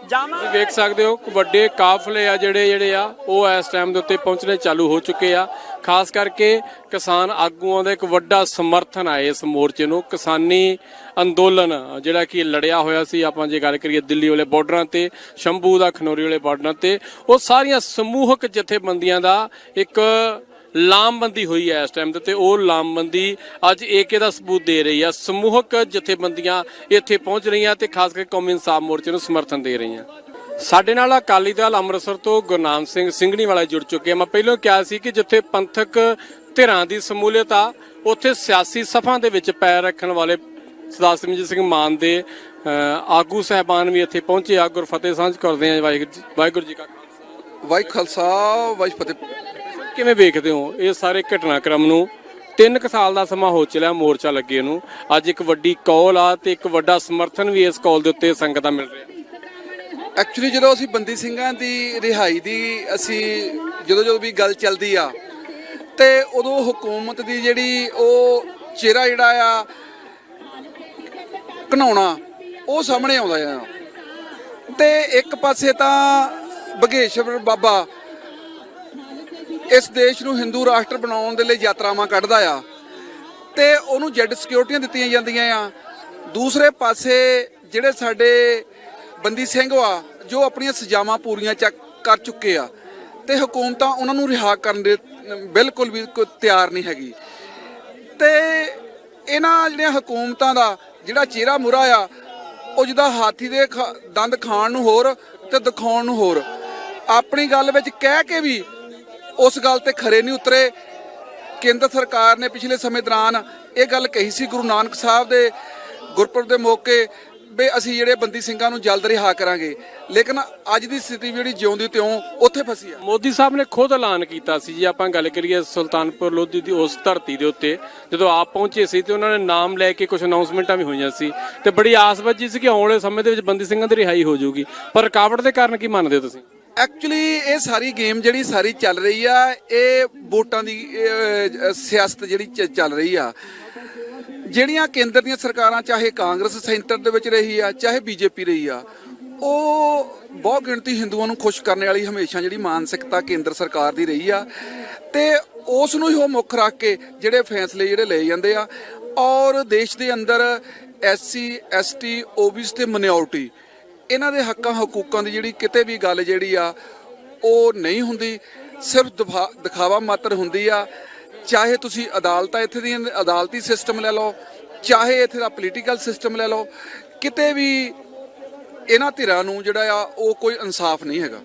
ਜਾਵਾਂ।
ਤੁਸੀਂ ਵੇਖ ਸਕਦੇ ਹੋ ਵੱਡੇ ਕਾਫਲੇ ਆ ਜਿਹੜੇ ਜਿਹੜੇ ਆ, ਉਹ ਇਸ ਟਾਈਮ ਦੇ ਉੱਤੇ ਪਹੁੰਚਣੇ ਚਾਲੂ ਹੋ ਚੁੱਕੇ ਆ। ਖਾਸ ਕਰਕੇ ਕਿਸਾਨ ਆਗੂਆਂ ਦਾ ਇੱਕ ਵੱਡਾ ਸਮਰਥਨ ਆ ਇਸ ਮੋਰਚੇ ਨੂੰ। ਕਿਸਾਨੀ ਅੰਦੋਲਨ, ਜਿਹੜਾ ਕਿ ਲੜਿਆ ਹੋਇਆ ਸੀ, ਆਪਾਂ ਜੇ ਗੱਲ ਕਰੀਏ ਦਿੱਲੀ ਵਾਲੇ ਬਾਰਡਰਾਂ ਤੇ, ਸ਼ੰਭੂ ਦਾ ਖਨੌਰੀ ਵਾਲੇ ਬਾਰਡਰਾਂ ਤੇ, ਉਹ ਸਾਰੀਆਂ ਸਮੂਹਕ ਜਥੇਬੰਦੀਆਂ ਦਾ ਇੱਕ ਲਾਮਬੰਦੀ ਹੋਈ ਹੈ ਇਸ ਟਾਈਮ ਤੇ ਉਹ ਲਾਮਬੰਦੀ ਅੱਜ ਏਕੇ ਦਾ ਸਬੂਤ ਦੇ ਰਹੀ ਆ। ਸਮੂਹਕ ਜਥੇਬੰਦੀਆਂ ਇੱਥੇ ਪਹੁੰਚ ਰਹੀਆਂ ਤੇ ਖਾਸ ਕਰਕੇ ਕੌਮੀ ਇਨਸਾਫ ਮੋਰਚੇ ਨੂੰ ਸਮਰਥਨ ਦੇ ਰਹੀਆਂ। ਸਾਡੇ ਨਾਲ ਅਕਾਲੀ ਦਲ ਅੰਮ੍ਰਿਤਸਰ ਤੋਂ ਗੁਰਨਾਮ ਸਿੰਘ ਸਿੰਘਣੀ ਵਾਲਾ ਜੁੜ ਚੁੱਕੇ ਆ। ਮੈਂ ਪਹਿਲਾਂ ਕਿਹਾ ਸੀ ਕਿ ਜਿੱਥੇ ਪੰਥਕ ਧਿਰਾਂ ਦੀ ਸਮੂਲੀਅਤ ਆ, ਉੱਥੇ ਸਿਆਸੀ ਸਫਾਂ ਦੇ ਵਿੱਚ ਪੈਰ ਰੱਖਣ ਵਾਲੇ ਸਰਦਾਰ ਸਿਮਰਜੀਤ ਸਿੰਘ ਮਾਨ ਦੇ ਆਗੂ ਸਹਿਬਾਨ ਵੀ ਇੱਥੇ ਪਹੁੰਚੇ ਆ। ਗੁਰਫਤਿਹ ਸਾਂਝ ਕਰਦੇ ਆ। ਵਾਹਿਗੁਰੂ ਜੀ- ਵਾਹਿਗੁਰੂ ਜੀ ਕਾ ਖਾਲਸਾ।
ਵਾਹਿ ਖਾਲਸਾ ਵਾਹਿਗੁਰੂ ਫਤਿਹ।
ਕਿਵੇਂ ਵੇਖਦੇ ਹੋ ਇਹ ਸਾਰੇ ਘਟਨਾਕ੍ਰਮ ਨੂੰ? ਤਿੰਨ ਕੁ ਸਾਲ ਦਾ ਸਮਾਂ ਹੋ ਚਲਿਆ ਮੋਰਚਾ ਲੱਗੇ ਨੂੰ। ਅੱਜ ਇੱਕ ਵੱਡੀ ਕੌਲ ਆ ਤੇ ਇੱਕ ਵੱਡਾ ਸਮਰਥਨ ਵੀ ਇਸ ਕੌਲ ਦੇ ਉੱਤੇ ਸੰਗਤ ਦਾ ਮਿਲ ਰਿਹਾ।
ਐਕਚੁਅਲੀ ਜਦੋਂ ਅਸੀਂ ਬੰਦੀ ਸਿੰਘਾਂ ਦੀ ਰਿਹਾਈ ਦੀ ਅਸੀਂ ਜਦੋਂ ਜਦੋਂ ਵੀ ਗੱਲ ਚੱਲਦੀ ਆ, ਤੇ ਉਦੋਂ ਹਕੂਮਤ ਦੀ ਜਿਹੜੀ ਉਹ ਚਿਹਰਾ ਜਿਹੜਾ ਆ ਘਨਾਉਣਾ ਉਹ ਸਾਹਮਣੇ ਆਉਂਦਾ ਆ। ਤੇ ਇੱਕ ਪਾਸੇ ਤਾਂ ਬਗੇਸ਼ਵਰ ਬਾਬਾ ਇਸ ਦੇਸ਼ ਨੂੰ ਹਿੰਦੂ ਰਾਸ਼ਟਰ ਬਣਾਉਣ ਦੇ ਲਈ ਯਾਤਰਾਵਾਂ ਕੱਢਦਾ ਆ ਤੇ ਉਹਨੂੰ ਜੈਡ ਸਿਕਿਉਰਟੀਆਂ ਦਿੱਤੀਆਂ ਜਾਂਦੀਆਂ ਆ। ਦੂਸਰੇ ਪਾਸੇ ਜਿਹੜੇ ਸਾਡੇ ਬੰਦੀ ਸਿੰਘ ਵਾ ਜੋ ਆਪਣੀਆਂ ਸਜ਼ਾਵਾਂ ਪੂਰੀਆਂ ਚੱਕ ਕਰ ਚੁੱਕੇ ਆ ਤੇ ਹਕੂਮਤਾਂ ਉਹਨਾਂ ਨੂੰ ਰਿਹਾ ਕਰਨ ਦੇ ਬਿਲਕੁਲ ਵੀ ਕੋਈ ਤਿਆਰ ਨਹੀਂ ਹੈਗੀ। ਤੇ ਇਹਨਾਂ ਜਿਹੜੀਆਂ ਹਕੂਮਤਾਂ ਦਾ ਜਿਹੜਾ ਚਿਹਰਾ ਮੁਰਾ ਆ, ਉਹ ਜਿਹਦਾ ਹਾਥੀ ਦੇ ਖਾ- ਦੰਦ ਖਾਣ ਨੂੰ ਹੋਰ ਤੇ ਦਿਖਾਉਣ ਨੂੰ ਹੋਰ। ਆਪਣੀ ਗੱਲ ਵਿੱਚ ਕਹਿ ਕੇ ਵੀ ਉਸ ਗੱਲ ਤੇ ਖਰੇ ਨਹੀਂ ਉਤਰੇ। ਕੇਂਦਰ ਸਰਕਾਰ ਨੇ ਪਿਛਲੇ ਸਮੇਂ ਦੌਰਾਨ ਇਹ ਗੱਲ ਕਹੀ ਸੀ ਗੁਰੂ ਨਾਨਕ ਸਾਹਿਬ ਦੇ ਗੁਰਪੁਰਬ ਦੇ ਮੌਕੇ ਵੀ ਅਸੀਂ ਜਿਹੜੇ ਬੰਦੀ ਸਿੰਘਾਂ ਨੂੰ ਜਲਦ ਰਿਹਾ ਕਰਾਂਗੇ। ਲੇਕਿਨ ਅੱਜ ਦੀ ਸਥਿਤੀ ਜਿਹੜੀ ਜਿਉਂਦੀ ਤਿਉਂ ਉੱਥੇ ਫਸੀ ਆ।
ਮੋਦੀ ਸਾਹਿਬ ਨੇ ਖੁਦ ਐਲਾਨ ਕੀਤਾ ਸੀ ਜੇ, ਆਪਾਂ ਗੱਲ ਕਰੀਏ ਸੁਲਤਾਨਪੁਰ ਲੋਧੀ ਦੀ ਉਸ ਧਰਤੀ ਦੇ ਉੱਤੇ। ਜਦੋਂ ਆਪ ਪਹੁੰਚੇ ਸੀ ਤੇ ਉਹਨਾਂ ਨੇ ਨਾਮ ਲੈ ਕੇ ਕੁਝ ਅਨਾਉਂਸਮੈਂਟਾਂ ਵੀ ਹੋਈਆਂ ਸੀ। ਤੇ ਬੜੀ ਆਸ ਵੱਜੀ ਸੀ ਕਿ ਆਉਣ ਵਾਲੇ ਸਮੇਂ ਦੇ ਵਿੱਚ ਬੰਦੀ ਸਿੰਘਾਂ ਦੀ ਰਿਹਾਈ ਹੋ ਜਾਊਗੀ। ਪਰ ਰੁਕਾਵਟ ਦੇ ਕਾਰਨ ਕੀ ਮੰਨਦੇ ਹੋ ਤੁਸੀਂ?
ਐਕਚੁਅਲੀ ਇਹ ਸਾਰੀ ਗੇਮ ਜਿਹੜੀ ਸਾਰੀ ਚੱਲ ਰਹੀ ਆ, ਇਹ ਵੋਟਾਂ ਦੀ ਸਿਆਸਤ ਜਿਹੜੀ ਚ- ਚੱਲ ਰਹੀ ਆ। ਜਿਹੜੀਆਂ ਕੇਂਦਰ ਦੀਆਂ ਸਰਕਾਰਾਂ, ਚਾਹੇ ਕਾਂਗਰਸ ਸੈਂਟਰ ਦੇ ਵਿੱਚ ਰਹੀ ਆ, ਚਾਹੇ ਬੀਜੇਪੀ ਰਹੀ ਆ, ਉਹ ਬਹੁਤ ਗਿਣਤੀ ਹਿੰਦੂਆਂ ਨੂੰ ਖੁਸ਼ ਕਰਨ ਵਾਲੀ ਹਮੇਸ਼ਾ ਜਿਹੜੀ ਮਾਨਸਿਕਤਾ ਕੇਂਦਰ ਸਰਕਾਰ ਦੀ ਰਹੀ ਆ। ਤੇ ਉਸ ਨੂੰ ਹੀ ਉਹ ਮੁੱਖ ਰੱਖ ਕੇ ਜਿਹੜੇ ਫੈਸਲੇ ਜਿਹੜੇ ਲਏ ਜਾਂਦੇ ਆ, ਔਰ ਦੇਸ਼ ਦੇ ਅੰਦਰ ਐਸਸੀ, ਐਸਟੀ, ਓਬੀਸੀ ਤੇ ਮਿਨੋਰਟੀ ਇਹਨਾਂ ਦੇ ਹੱਕਾਂ ਹਕੂਕਾਂ ਦੀ ਜਿਹੜੀ ਕਿਤੇ ਵੀ ਗੱਲ ਜਿਹੜੀ ਆ, ਉਹ ਨਹੀਂ ਹੁੰਦੀ। ਸਿਰਫ ਦਿਖਾ- ਦਿਖਾਵਾ ਮਾਤਰ ਹੁੰਦੀ ਆ। ਚਾਹੇ ਤੁਸੀਂ ਅਦਾਲਤਾਂ ਇੱਥੇ ਦੀਆਂ, ਅਦਾਲਤੀ ਸਿਸਟਮ ਲੈ ਲਓ, ਚਾਹੇ ਇੱਥੇ ਦਾ ਪੋਲੀਟੀਕਲ ਸਿਸਟਮ ਲੈ ਲਓ, ਕਿਤੇ ਵੀ ਇਹਨਾਂ ਧਿਰਾਂ ਨੂੰ ਜਿਹੜਾ ਆ, ਉਹ ਕੋਈ ਇਨਸਾਫ ਨਹੀਂ ਹੈਗਾ।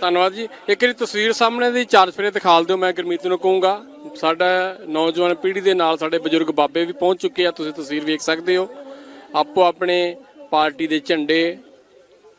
ਧੰਨਵਾਦ ਜੀ। ਇੱਕ ਵਾਰੀ ਤਸਵੀਰ ਸਾਹਮਣੇ ਦੀ ਚਾਰ ਫੇਰੇ ਦਿਖਾਲ ਦਿਓ, ਮੈਂ ਗੁਰਮੀਤ ਨੂੰ ਕਹੂੰਗਾ। ਸਾਡਾ ਨੌਜਵਾਨ ਪੀੜ੍ਹੀ ਦੇ ਨਾਲ ਸਾਡੇ ਬਜ਼ੁਰਗ ਬਾਬੇ ਵੀ ਪਹੁੰਚ ਚੁੱਕੇ ਆ, ਤੁਸੀਂ ਤਸਵੀਰ ਵੇਖ ਸਕਦੇ ਹੋ। ਆਪੋ ਆਪਣੇ ਪਾਰਟੀ ਦੇ ਝੰਡੇ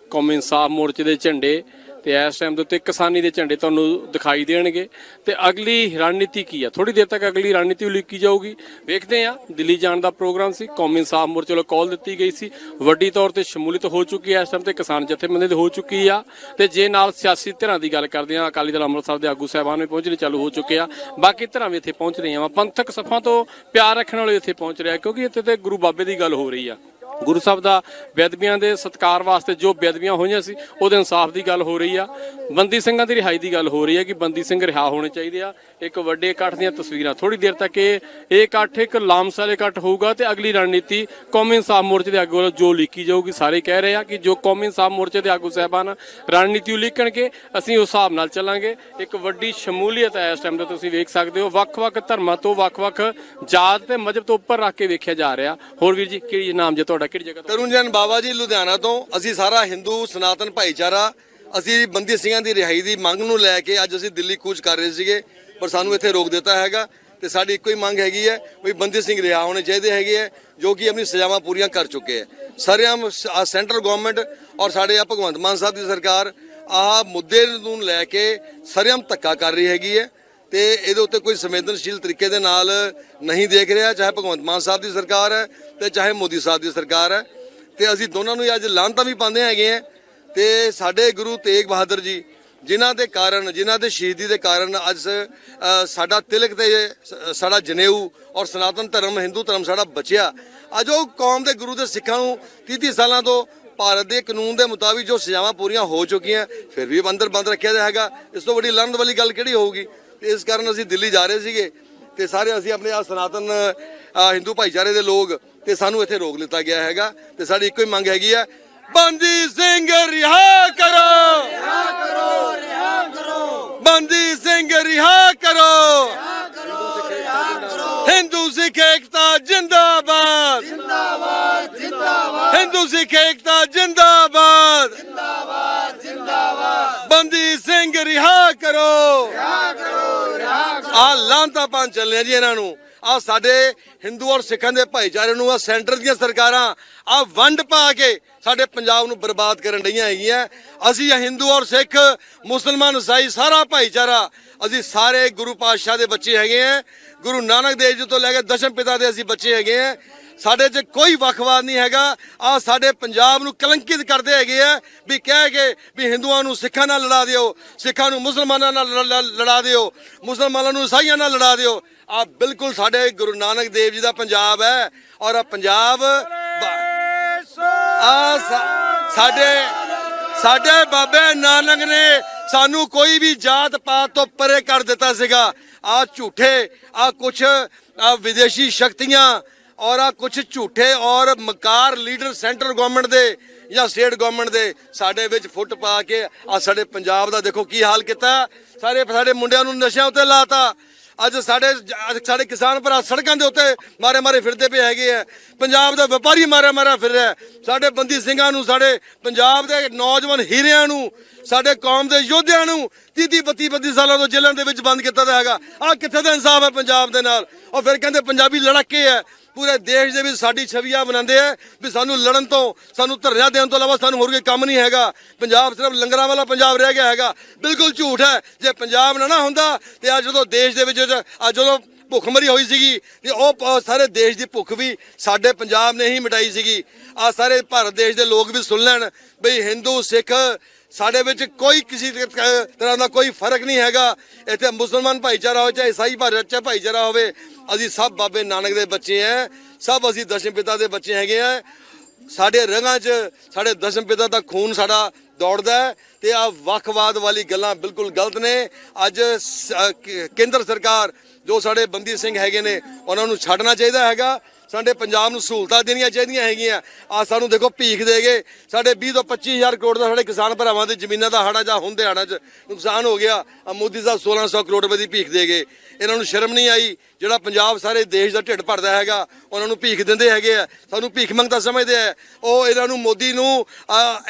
ਕੌਮੀ ਇਨਸਾਫ ਮੋਰਚੇ ਦੇ ਝੰਡੇ ਤੇ ਇਸ ਟਾਈਮ ਦੇ ਉੱਤੇ ਕਿਸਾਨੀ ਦੇ ਝੰਡੇ ਤੁਹਾਨੂੰ ਦਿਖਾਈ ਦੇਣਗੇ। ਤੇ ਅਗਲੀ ਰਣਨੀਤੀ ਕੀ ਆ? ਥੋੜੀ ਦੇਰ ਤੱਕ ਅਗਲੀ ਰਣਨੀਤੀ ਉਲੀਕੀ ਜਾਊਗੀ। ਵੇਖਦੇ ਆ ਦਿੱਲੀ ਜਾਣ ਦਾ ਪ੍ਰੋਗਰਾਮ ਸੀ। ਕੌਮੀ ਇਨਸਾਫ ਮੋਰਚੇ ਵੱਲੋਂ ਕਾਲ ਦਿੱਤੀ ਗਈ ਸੀ। ਵੱਡੀ ਤੌਰ ਤੇ ਸ਼ਮੂਲੀਅਤ ਹੋ ਚੁੱਕੀ ਹੈ ਇਸ ਟਾਈਮ ਤੇ ਕਿਸਾਨ ਜਥੇਬੰਦੀ ਹੋ ਚੁੱਕੀ ਆ। ਤੇ ਜੇ ਨਾਲ ਸਿਆਸੀ ਧਿਰਾਂ ਦੀ ਗੱਲ ਕਰਦੇ ਆ ਅਕਾਲੀ ਦਲ ਅੰਮ੍ਰਿਤਸਰ ਦੇ ਆਗੂ ਸਾਹਿਬਾਨ ਵੀ ਪਹੁੰਚਣੇ ਚਾਲੂ ਹੋ ਚੁੱਕੇ ਆ। ਬਾਕੀ ਧਿਰਾਂ ਵੀ ਇੱਥੇ ਪਹੁੰਚ ਰਹੀਆਂ ਵਾ। ਪੰਥਕ ਸਫਾ ਤੋਂ ਪਿਆਰ ਰੱਖਣ ਵਾਲੇ ਇੱਥੇ ਪਹੁੰਚ ਰਿਹਾ, ਕਿਉਂਕਿ ਇੱਥੇ ਤੇ ਗੁਰੂ ਬਾਬੇ ਦੀ ਗੱਲ ਹੋ ਰਹੀ ਆ। ਗੁਰੂ ਸਾਹਿਬ ਦਾ ਬੇਅਦਬੀਆਂ ਦੇ ਸਤਕਾਰ ਵਾਸਤੇ ਜੋ ਬੇਅਦਬੀਆਂ ਹੋਈਆਂ ਸੀ, ਉਹਦੇ ਇਨਸਾਫ ਦੀ ਗੱਲ ਹੋ ਰਹੀ ਆ। ਬੰਦੀ ਸਿੰਘਾਂ ਦੀ ਰਿਹਾਈ ਦੀ ਗੱਲ ਹੋ ਰਹੀ ਹੈ ਕਿ ਬੰਦੀ ਸਿੰਘ ਰਿਹਾ ਹੋਣੇ ਚਾਹੀਦੇ ਆ। ਇੱਕ ਵੱਡੇ ਇਕੱਠ ਦੀਆਂ ਤਸਵੀਰਾਂ। ਥੋੜੀ ਦੇਰ ਤੱਕ ਇਹ ਇਹ ਇਕੱਠ ਇੱਕ ਲਾਮਸਾਲੇ ਇਕੱਠ ਹੋਊਗਾ ਤੇ ਅਗਲੀ ਰਣਨੀਤੀ ਕੌਮੀ ਇਨਸਾਫ ਮੋਰਚੇ ਦੇ ਆਗੂ ਵੱਲੋਂ ਜੋ ਲਿਖੀ ਜਾਊਗੀ, ਸਾਰੇ ਕਹਿ ਰਹੇ ਆ ਕਿ ਜੋ ਕੌਮੀ ਇਨਸਾਫ ਮੋਰਚੇ ਦੇ ਆਗੂ ਸਾਹਿਬਾਨ ਰਣਨੀਤੀ ਉਲੀਕਣਗੇ ਅਸੀਂ ਉਸ ਹਿਸਾਬ ਨਾਲ ਚੱਲਾਂਗੇ। ਇੱਕ ਵੱਡੀ ਸ਼ਮੂਲੀਅਤ ਹੈ ਇਸ ਟਾਈਮ ਤੇ ਤੁਸੀਂ ਵੇਖ ਸਕਦੇ ਹੋ। ਵੱਖ-ਵੱਖ ਧਰਮਾਂ ਤੋਂ ਵੱਖ-ਵੱਖ ਜਾਤ ਤੇ ਮਜ਼ਹਬ ਤੋਂ ਉੱਪਰ ਰੱਖ ਕੇ ਵੇਖਿਆ ਜਾ ਰਿਹਾ। ਹੋਰ ਵੀਰ ਜੀ, ਕਿਹੜੀ ਨਾਮ ਜੇ ਤੁਹਾਡਾ ਕਿਹੜੀ ਜਗ੍ਹਾ ਤੋਂ?
ਤਰੁਣਜਨ ਬਾਵਾ ਜੀ, ਲੁਧਿਆਣਾ ਤੋਂ। ਅਸੀਂ ਸਾਰਾ ਹਿੰਦੂ ਸਨਾਤਨ ਭਾਈਚਾਰਾ, ਅਸੀਂ ਬੰਦੀ ਸਿੰਘਾਂ ਦੀ ਰਿਹਾਈ ਦੀ ਮੰਗ ਨੂੰ ਲੈ ਕੇ ਅੱਜ ਅਸੀਂ ਦਿੱਲੀ ਕੂਚ ਕਰ ਰਹੇ ਸੀਗੇ, ਪਰ ਸਾਨੂੰ ਇੱਥੇ ਰੋਕ ਦਿੱਤਾ ਹੈਗਾ ਤੇ ਸਾਡੀ ਇੱਕੋ ਹੀ ਮੰਗ ਹੈਗੀ ਹੈ ਵੀ ਬੰਦੀ ਸਿੰਘ ਰਿਹਾ ਹੋਣੇ ਚਾਹੀਦੇ ਹੈਗੇ ਹੈ, ਜੋ ਕਿ ਆਪਣੀ ਸਜ਼ਾਵਾਂ ਪੂਰੀਆਂ ਕਰ ਚੁੱਕੇ ਹੈ। ਸਾਰਿਆਂ ਸੈਂਟਰਲ ਗਵਰਨਮੈਂਟ ਔਰ ਸਾਡੇ ਆ ਭਗਵੰਤ ਮਾਨ ਸਾਹਿਬ ਦੀ ਸਰਕਾਰ ਆਹ ਮੁੱਦੇ ਨੂੰ ਲੈ ਕੇ ਸਰੇਆਮ ਧੱਕਾ ਕਰ ਰਹੀ ਹੈਗੀ ਹੈ। ਤੇ ਇਹਦੇ ਉੱਤੇ ਕੋਈ ਸੰਵੇਦਨਸ਼ੀਲ ਤਰੀਕੇ ਦੇ ਨਾਲ ਨਹੀਂ ਦੇਖ ਰਿਹਾ, ਚਾਹੇ ਭਗਵੰਤ ਮਾਨ ਸਾਹਿਬ ਦੀ ਸਰਕਾਰ ਹੈ ਤੇ ਚਾਹੇ ਮੋਦੀ ਸਾਹਿਬ ਦੀ ਸਰਕਾਰ ਹੈ। ਤੇ ਅਸੀਂ ਦੋਨਾਂ ਨੂੰ ਹੀ ਅੱਜ ਲਾਂਤਾਂ ਵੀ ਪਾਉਂਦੇ ਹੈਗੇ ਆ ਤੇ ਸਾਡੇ ਗੁਰੂ ਤੇਗ ਬਹਾਦਰ ਜੀ, ਜਿਨ੍ਹਾਂ ਦੇ ਕਾਰਨ, ਜਿਨ੍ਹਾਂ ਦੇ ਸ਼ਹੀਦੀ ਦੇ ਕਾਰਨ ਅੱਜ ਸਾਡਾ ਤਿਲਕ ਤੇ ਸਾਡਾ ਜਨੇਊ ਔਰ ਸਨਾਤਨ ਧਰਮ, ਹਿੰਦੂ ਧਰਮ ਸਾਡਾ ਬਚਿਆ। ਅੱਜ ਉਹ ਕੌਮ ਦੇ ਗੁਰੂ ਦੇ ਸਿੱਖਾਂ ਨੂੰ 30 30 ਸਾਲਾਂ ਤੋਂ ਭਾਰਤ ਦੇ ਕਾਨੂੰਨ ਦੇ ਮੁਤਾਬਿਕ ਜੋ ਸਜ਼ਾਵਾਂ ਪੂਰੀਆਂ ਹੋ ਚੁੱਕੀਆਂ, ਫਿਰ ਵੀ ਅੰਦਰ ਬੰਦ ਰੱਖਿਆ ਜਾਏਗਾ। ਇਸ ਤੋਂ ਵੱਡੀ ਲੜਨ ਵਾਲੀ ਗੱਲ ਕਿਹੜੀ ਹੋਊਗੀ? ਤੇ ਇਸ ਕਾਰਨ ਅਸੀਂ ਦਿੱਲੀ ਜਾ ਰਹੇ ਸੀਗੇ ਤੇ ਸਾਰੇ ਅਸੀਂ ਆਪਣੇ ਆ ਸਨਾਤਨ ਹਿੰਦੂ ਭਾਈਚਾਰੇ ਦੇ ਲੋਕ ਤੇ ਸਾਨੂੰ ਇੱਥੇ ਰੋਕ ਲਿੱਤਾ ਗਿਆ ਹੈਗਾ ਤੇ ਸਾਡੀ ਇੱਕੋ ਹੀ ਮੰਗ ਹੈਗੀ ਹੈ, ਬੰਦੀ ਸਿੰਘ ਰਿਹਾ ਕਰੋ। ਰਿਹਾ ਕਰੋ ਰਿਹਾ ਕਰੋ ਬੰਦੀ ਸਿੰਘ ਰਿਹਾ ਕਰੋ। ਹਿੰਦੂ ਸਿੱਖ ਏਕਤਾ ਜਿੰਦਾਬਾਦ। ਜਿੰਦਾਬਾਦ ਜਿੰਦਾਬਾਦ ਹਿੰਦੂ ਸਿੱਖ ਏਕਤਾ ਜਿੰਦਾਬਾਦ ਜਿੰਦਾਬਾਦ। ਸਿੰਘ ਰਿਹਾ ਕਰੋ। ਰਿਹਾ ਕਰੋ ਰਿਹਾ ਕਰੋ ਆ ਲਾਂਤਾ ਪਾਣ ਚੱਲੇ ਜੀ ਇਹਨਾਂ ਨੂੰ। ਆ ਸਾਡੇ ਹਿੰਦੂ ਔਰ ਸਿੱਖਾਂ ਦੇ ਭਾਈਚਾਰੇ ਨੂੰ, ਆ ਸੈਂਟਰ ਦੀਆਂ ਸਰਕਾਰਾਂ, ਆ ਵੰਡ ਪਾ ਕੇ ਸਾਡੇ ਪੰਜਾਬ ਨੂੰ ਬਰਬਾਦ ਕਰਨ ਡਈਆਂ ਹੈਗੀਆਂ। ਅਸੀਂ ਆ ਹਿੰਦੂ ਔਰ ਸਿੱਖ, ਮੁਸਲਮਾਨ, ਈਸਾਈ, ਸਾਰਾ ਭਾਈਚਾਰਾ, ਅਸੀਂ ਸਾਰੇ ਗੁਰੂ ਪਾਤਸ਼ਾਹ ਦੇ ਬੱਚੇ ਹੈਗੇ ਆ। ਗੁਰੂ ਨਾਨਕ ਦੇਵ ਜੀ ਤੋਂ ਲੈ ਕੇ ਦਸ਼ਮ ਪਿਤਾ ਦੇ ਅਸੀਂ ਬੱਚੇ ਹੈਗੇ ਆ। ਸਾਡੇ 'ਚ ਕੋਈ ਵੱਖਵਾਦ ਨਹੀਂ ਹੈਗਾ। ਆ ਸਾਡੇ ਪੰਜਾਬ ਨੂੰ ਕਲੰਕਿਤ ਕਰਦੇ ਹੈਗੇ ਆ ਵੀ ਕਹਿ ਕੇ ਵੀ ਹਿੰਦੂਆਂ ਨੂੰ ਸਿੱਖਾਂ ਨਾਲ ਲੜਾ ਦਿਓ, ਸਿੱਖਾਂ ਨੂੰ ਮੁਸਲਮਾਨਾਂ ਨਾਲ ਲ- ਲ- ਲੜਾ ਦਿਓ, ਮੁਸਲਮਾਨਾਂ ਨੂੰ ਈਸਾਈਆਂ ਨਾਲ ਲੜਾ ਦਿਓ। ਆ ਬਿਲਕੁਲ ਸਾਡੇ ਗੁਰੂ ਨਾਨਕ ਦੇਵ ਜੀ ਦਾ ਪੰਜਾਬ ਹੈ ਔਰ ਆ ਪੰਜਾਬ ਆ ਸਾਡੇ ਸਾਡੇ ਬਾਬੇ ਨਾਨਕ ਨੇ ਸਾਨੂੰ ਕੋਈ ਵੀ ਜਾਤ ਪਾਤ ਤੋਂ ਪਰੇ ਕਰ ਦਿੱਤਾ ਸੀਗਾ। ਆ ਝੂਠੇ ਆ ਕੁਛ ਆ ਵਿਦੇਸ਼ੀ ਸ਼ਕਤੀਆਂ ਔਰ ਆ ਕੁਛ ਝੂਠੇ ਔਰ ਮਕਾਰ ਲੀਡਰ ਸੈਂਟਰ ਗਵਰਨਮੈਂਟ ਦੇ ਜਾਂ ਸਟੇਟ ਗਵਰਨਮੈਂਟ ਦੇ ਸਾਡੇ ਵਿੱਚ ਫੁੱਟ ਪਾ ਕੇ ਆ ਸਾਡੇ ਪੰਜਾਬ ਦਾ ਦੇਖੋ ਕੀ ਹਾਲ ਕੀਤਾ। ਸਾਰੇ ਸਾਡੇ ਮੁੰਡਿਆਂ ਨੂੰ ਨਸ਼ਿਆਂ ਉੱਤੇ ਲਾਤਾ। ਅੱਜ ਸਾਡੇ ਸਾਡੇ ਕਿਸਾਨ ਭਰਾ ਸੜਕਾਂ ਦੇ ਉੱਤੇ ਮਾਰੇ ਮਾਰੇ ਫਿਰਦੇ ਪਏ ਹੈਗੇ ਆ। ਪੰਜਾਬ ਦਾ ਵਪਾਰੀ ਮਾਰੇ ਮਾਰਾ ਫਿਰ ਰਿਹਾ। ਸਾਡੇ ਬੰਦੀ ਸਿੰਘਾਂ ਨੂੰ, ਸਾਡੇ ਪੰਜਾਬ ਦੇ ਨੌਜਵਾਨ ਹੀਰਿਆਂ ਨੂੰ, ਸਾਡੇ ਕੌਮ ਦੇ ਯੋਧਿਆਂ ਨੂੰ 30 32 32 ਸਾਲਾਂ ਤੋਂ ਜੇਲ੍ਹਾਂ ਦੇ ਵਿੱਚ ਬੰਦ ਕੀਤਾ ਦਾ ਹੈਗਾ। ਆ ਕਿੱਥੇ ਦਾ ਇਨਸਾਫ ਹੈ ਪੰਜਾਬ ਦੇ ਨਾਲ? ਔਰ ਫਿਰ ਕਹਿੰਦੇ ਪੰਜਾਬੀ ਲੜਾਕੇ ਹੈ। ਪੂਰੇ ਦੇਸ਼ ਦੇ ਵਿੱਚ ਸਾਡੀ ਛਵੀਆਂ ਬਣਾਉਂਦੇ ਆ ਵੀ ਸਾਨੂੰ ਲੜਨ ਤੋਂ, ਸਾਨੂੰ ਧਰਨਾ ਦੇਣ ਤੋਂ ਇਲਾਵਾ ਸਾਨੂੰ ਹੋਰ ਕੋਈ ਕੰਮ ਨਹੀਂ ਹੈਗਾ। ਪੰਜਾਬ ਸਿਰਫ ਲੰਗਰਾਂ ਵਾਲਾ ਪੰਜਾਬ ਰਹਿ ਗਿਆ ਹੈਗਾ। ਬਿਲਕੁਲ ਝੂਠ ਹੈ। ਜੇ ਪੰਜਾਬ ਨਾ ਨਾ ਹੁੰਦਾ, ਤੇ ਅੱਜ ਜਦੋਂ ਦੇਸ਼ ਦੇ ਵਿੱਚ ਅੱਜ ਜਦੋਂ ਭੁੱਖਮਰੀ ਹੋਈ ਸੀਗੀ, ਤੇ ਉਹ ਪ- ਸਾਰੇ ਦੇਸ਼ ਦੀ ਭੁੱਖ ਵੀ ਸਾਡੇ ਪੰਜਾਬ ਨੇ ਹੀ ਮਿਟਾਈ ਸੀਗੀ। ਆ ਸਾਰੇ ਭਾਰਤ ਦੇਸ਼ ਦੇ ਲੋਕ ਵੀ ਸੁਣ ਲੈਣ ਬਈ ਹਿੰਦੂ, ਸਿੱਖ ਸਾਡੇ ਵਿੱਚ ਕੋਈ ਕਿਸੇ ਤਰ੍ਹਾਂ ਦਾ ਕੋਈ ਫ਼ਰਕ ਨਹੀਂ ਹੈਗਾ। ਇੱਥੇ ਮੁਸਲਮਾਨ ਭਾਈਚਾਰਾ ਹੋਵੇ, ਚਾਹੇ ਈਸਾਈ ਭਾਈਚਾਰਾ ਭਾਈਚਾਰਾ ਹੋਵੇ, ਅਸੀਂ ਸਭ ਬਾਬੇ ਨਾਨਕ ਦੇ ਬੱਚੇ ਆ। ਸਭ ਅਸੀਂ ਦਸ਼ਮ ਪਿਤਾ ਦੇ ਬੱਚੇ ਹੈਗੇ ਆ। ਸਾਡੇ ਰੰਗਾਂ 'ਚ, ਸਾਡੇ ਦਸ਼ਮ ਪਿਤਾ ਦਾ ਖੂਨ ਸਾਡਾ ਦੌੜਦਾ ਹੈ ਤੇ ਆ ਵੱਖਵਾਦ ਵਾਲੀ ਗੱਲਾਂ ਬਿਲਕੁਲ ਗਲਤ ਨੇ। ਅੱਜ ਕੇਂਦਰ ਸਰਕਾਰ, ਜੋ ਸਾਡੇ ਬੰਦੀ ਸਿੰਘ ਹੈਗੇ ਨੇ, ਉਹਨਾਂ ਨੂੰ ਛੱਡਣਾ ਚਾਹੀਦਾ ਹੈਗਾ। ਸਾਡੇ ਪੰਜਾਬ ਨੂੰ ਸਹੂਲਤਾਂ ਦੇਣੀਆਂ ਚਾਹੀਦੀਆਂ ਹੈਗੀਆਂ। ਆ ਸਾਨੂੰ ਦੇਖੋ ਭੀਖ ਦੇ ਗਏ ਸਾਡੇ 20 ਤੋਂ 25000 ਕਰੋੜ ਦਾ ਸਾਡੇ ਕਿਸਾਨ ਭਰਾਵਾਂ ਦੀ ਜ਼ਮੀਨਾਂ ਦਾ ਹਾੜਾ ਜਾਂ ਹੁੰਦੇ ਹਾੜਾ 'ਚ ਨੁਕਸਾਨ ਹੋ ਗਿਆ। ਆ ਮੋਦੀ ਸਾਹਿਬ 1600 ਕਰੋੜ ਰੁਪਏ ਦੀ ਭੀਖ ਦੇ ਗਏ ਇਹਨਾਂ ਨੂੰ ਸ਼ਰਮ ਨਹੀਂ ਆਈ। ਜਿਹੜਾ ਪੰਜਾਬ ਸਾਰੇ ਦੇਸ਼ ਦਾ ਢਿੱਡ ਭਰਦਾ ਹੈਗਾ, ਉਹਨਾਂ ਨੂੰ ਭੀਖ ਦਿੰਦੇ ਹੈਗੇ ਆ। ਸਾਨੂੰ ਭੀਖ ਮੰਗਤਾ ਸਮਝਦੇ ਆ। ਉਹ ਇਹਨਾਂ ਨੂੰ ਮੋਦੀ ਨੂੰ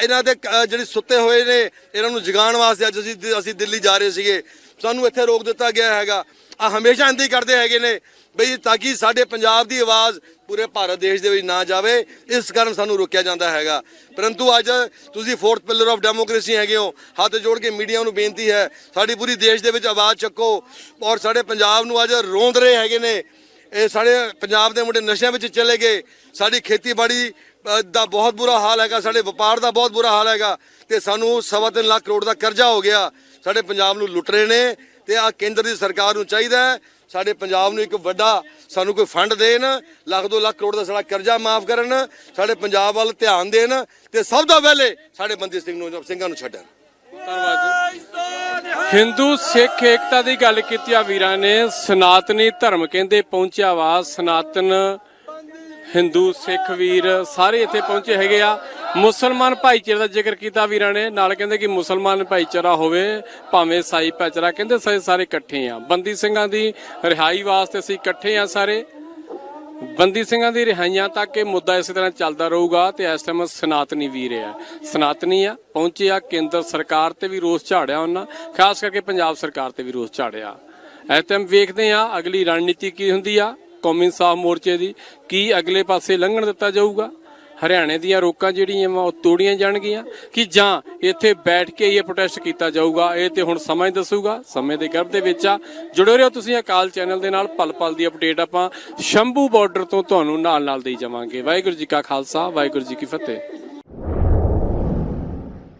ਇਹਨਾਂ ਦੇ ਜਿਹੜੇ ਸੁੱਤੇ ਹੋਏ ਨੇ, ਇਹਨਾਂ ਨੂੰ ਜਗਾਉਣ ਵਾਸਤੇ ਅੱਜ ਅਸੀਂ ਅਸੀਂ ਦਿੱਲੀ ਜਾ ਰਹੇ ਸੀਗੇ। ਸਾਨੂੰ ਇੱਥੇ ਰੋਕ ਦਿੱਤਾ ਗਿਆ ਹੈਗਾ। ਆ ਹਮੇਸ਼ਾ ਇੰਦੀ ਕਰਦੇ ਹੈਗੇ ਨੇ। ਬਈ ਤਾਂ ਕਿ ਸਾਡੇ ਪੰਜਾਬ ਦੀ ਆਵਾਜ਼ ਪੂਰੇ ਭਾਰਤ ਦੇਸ਼ ਦੇ ਵਿੱਚ ਨਾ ਜਾਵੇ, ਇਸ ਕਾਰਨ ਸਾਨੂੰ ਰੋਕਿਆ ਜਾਂਦਾ ਹੈਗਾ। ਪਰੰਤੂ ਅੱਜ ਤੁਸੀਂ ਫੋਰਥ ਪਿਲਰ ਆਫ ਡੈਮੋਕ੍ਰੇਸੀ ਹੈਗੇ ਹੋ, ਹੱਥ ਜੋੜ ਕੇ ਮੀਡੀਆ ਨੂੰ ਬੇਨਤੀ ਹੈ, ਸਾਡੀ ਪੂਰੀ ਦੇਸ਼ ਦੇ ਵਿੱਚ ਆਵਾਜ਼ ਚੱਕੋ ਔਰ ਸਾਡੇ ਪੰਜਾਬ ਨੂੰ ਅੱਜ ਰੋਂਦ ਰਹੇ ਹੈਗੇ ਨੇ। ਇਹ ਸਾਡੇ ਪੰਜਾਬ ਦੇ ਮੁੰਡੇ ਨਸ਼ਿਆਂ ਵਿੱਚ ਚਲੇ ਗਏ, ਸਾਡੀ ਖੇਤੀਬਾੜੀ ਦਾ ਬਹੁਤ ਬੁਰਾ ਹਾਲ ਹੈਗਾ, ਸਾਡੇ ਵਪਾਰ ਦਾ ਬਹੁਤ ਬੁਰਾ ਹਾਲ ਹੈਗਾ ਤੇ ਸਾਨੂੰ ਸਵਾ ਤਿੰਨ ਲੱਖ ਕਰੋੜ ਦਾ ਕਰਜ਼ਾ ਹੋ ਗਿਆ। ਸਾਡੇ ਪੰਜਾਬ ਨੂੰ ਲੁੱਟ ਰਹੇ ਨੇ ਤੇ ਆ ਕੇਂਦਰ ਦੀ ਸਰਕਾਰ ਨੂੰ ਚਾਹੀਦਾ ਹੈ, ਸਾਡੇ ਪੰਜਾਬ ਨੂੰ ਇੱਕ ਵੱਡਾ ਸਾਨੂੰ ਕੋਈ ਫੰਡ ਦੇਣ, ਲੱਖ ਦੋ ਲੱਖ ਕਰੋੜ ਦਾ ਸਾਡਾ ਕਰਜ਼ਾ ਮਾਫ ਕਰਨ, ਸਾਡੇ ਪੰਜਾਬ ਵੱਲ ਧਿਆਨ ਦੇਣ ਤੇ ਸਭ ਤੋਂ ਪਹਿਲੇ ਸਾਡੇ ਬੰਦੀ ਸਿੰਘ ਨੂੰ ਸਿੰਘਾਂ ਨੂੰ ਛੱਡਣ।
ਧੰਨਵਾਦ ਜੀ ਹਿੰਦੂ ਸਿੱਖ ਏਕਤਾ ਦੀ ਗੱਲ ਕੀਤੀ ਆ ਵੀਰਾਂ ਨੇ, ਸਨਾਤਨੀ ਧਰਮ ਕਹਿੰਦੇ ਪਹੁੰਚਿਆ ਵਾ, ਸਨਾਤਨ ਹਿੰਦੂ, ਸਿੱਖ ਵੀਰ ਸਾਰੇ ਇੱਥੇ ਪਹੁੰਚੇ ਹੈਗੇ ਆ। ਮੁਸਲਮਾਨ ਭਾਈਚਾਰੇ ਦਾ ਜ਼ਿਕਰ ਕੀਤਾ ਵੀਰਾਂ ਨੇ। ਨਾਲ ਕਹਿੰਦੇ ਕਿ ਮੁਸਲਮਾਨ ਭਾਈਚਾਰਾ ਹੋਵੇ, ਭਾਵੇਂ ਸਾਈ ਭਾਈਚਾਰਾ, ਕਹਿੰਦੇ ਸਾਰੇ ਸਾਰੇ ਇਕੱਠੇ ਆ। ਬੰਦੀ ਸਿੰਘਾਂ ਦੀ ਰਿਹਾਈ ਵਾਸਤੇ ਅਸੀਂ ਇਕੱਠੇ ਆ ਸਾਰੇ। ਬੰਦੀ ਸਿੰਘਾਂ ਦੀ ਰਿਹਾਈਆਂ ਤੱਕ ਇਹ ਮੁੱਦਾ ਇਸੇ ਤਰ੍ਹਾਂ ਚੱਲਦਾ ਰਹੂਗਾ ਤੇ ਇਸ ਟਾਈਮ ਸਨਾਤਨੀ ਵੀਰ ਆ। ਸਨਾਤਨੀ ਆ, ਪਹੁੰਚੇ ਆ ਕੇਂਦਰ ਸਰਕਾਰ ਤੇ ਵੀ ਰੋਸ ਝਾੜਿਆ ਉਹਨਾਂ। ਖਾਸ ਕਰਕੇ ਪੰਜਾਬ ਸਰਕਾਰ ਤੇ ਵੀ ਰੋਸ ਝਾੜਿਆ। ਇਸ ਟਾਈਮ ਵੇਖਦੇ ਆ ਅਗਲੀ ਰਣਨੀਤੀ ਕੀ ਹੁੰਦੀ ਆ। ਕੌਮੀ ਇਨਸਾਫ ਮੋਰਚੇ ਦੀ, ਕੀ ਅਗਲੇ ਪਾਸੇ ਲੰਘਣ ਦਿੱਤਾ ਜਾਊਗਾ? ਹਰਿਆਣੇ ਦੀਆਂ ਰੋਕਾਂ ਜਿਹੜੀਆਂ ਵਾ, ਉਹ ਤੋੜੀਆਂ ਜਾਣਗੀਆਂ? ਕਿ ਜਾਂ ਇੱਥੇ ਬੈਠ ਕੇ ਇਹ ਪ੍ਰੋਟੈਸਟ ਕੀਤਾ ਜਾਊਗਾ? ਇਹ ਤੇ ਹੁਣ ਸਮਾਂ ਹੀ ਦੱਸੂਗਾ। ਸਮੇਂ ਦੇ ਗਰਭ ਦੇ ਵਿੱਚ ਆ। ਜੁੜੇ ਰਹੋ ਤੁਸੀਂ ਅਕਾਲ ਚੈਨਲ ਦੇ ਨਾਲ। ਪਲ ਪਲ ਦੀ ਅਪਡੇਟ ਆਪਾਂ ਸ਼ੰਭੂ ਬਾਰਡਰ ਤੋਂ ਤੁਹਾਨੂੰ ਨਾਲ ਨਾਲ ਦੇਈ ਜਾਵਾਂਗੇ। ਵਾਹਿਗੁਰੂ ਜੀ ਕਾ ਖਾਲਸਾ, ਵਾਹਿਗੁਰੂ ਜੀ ਕੀ ਫਤਿਹ।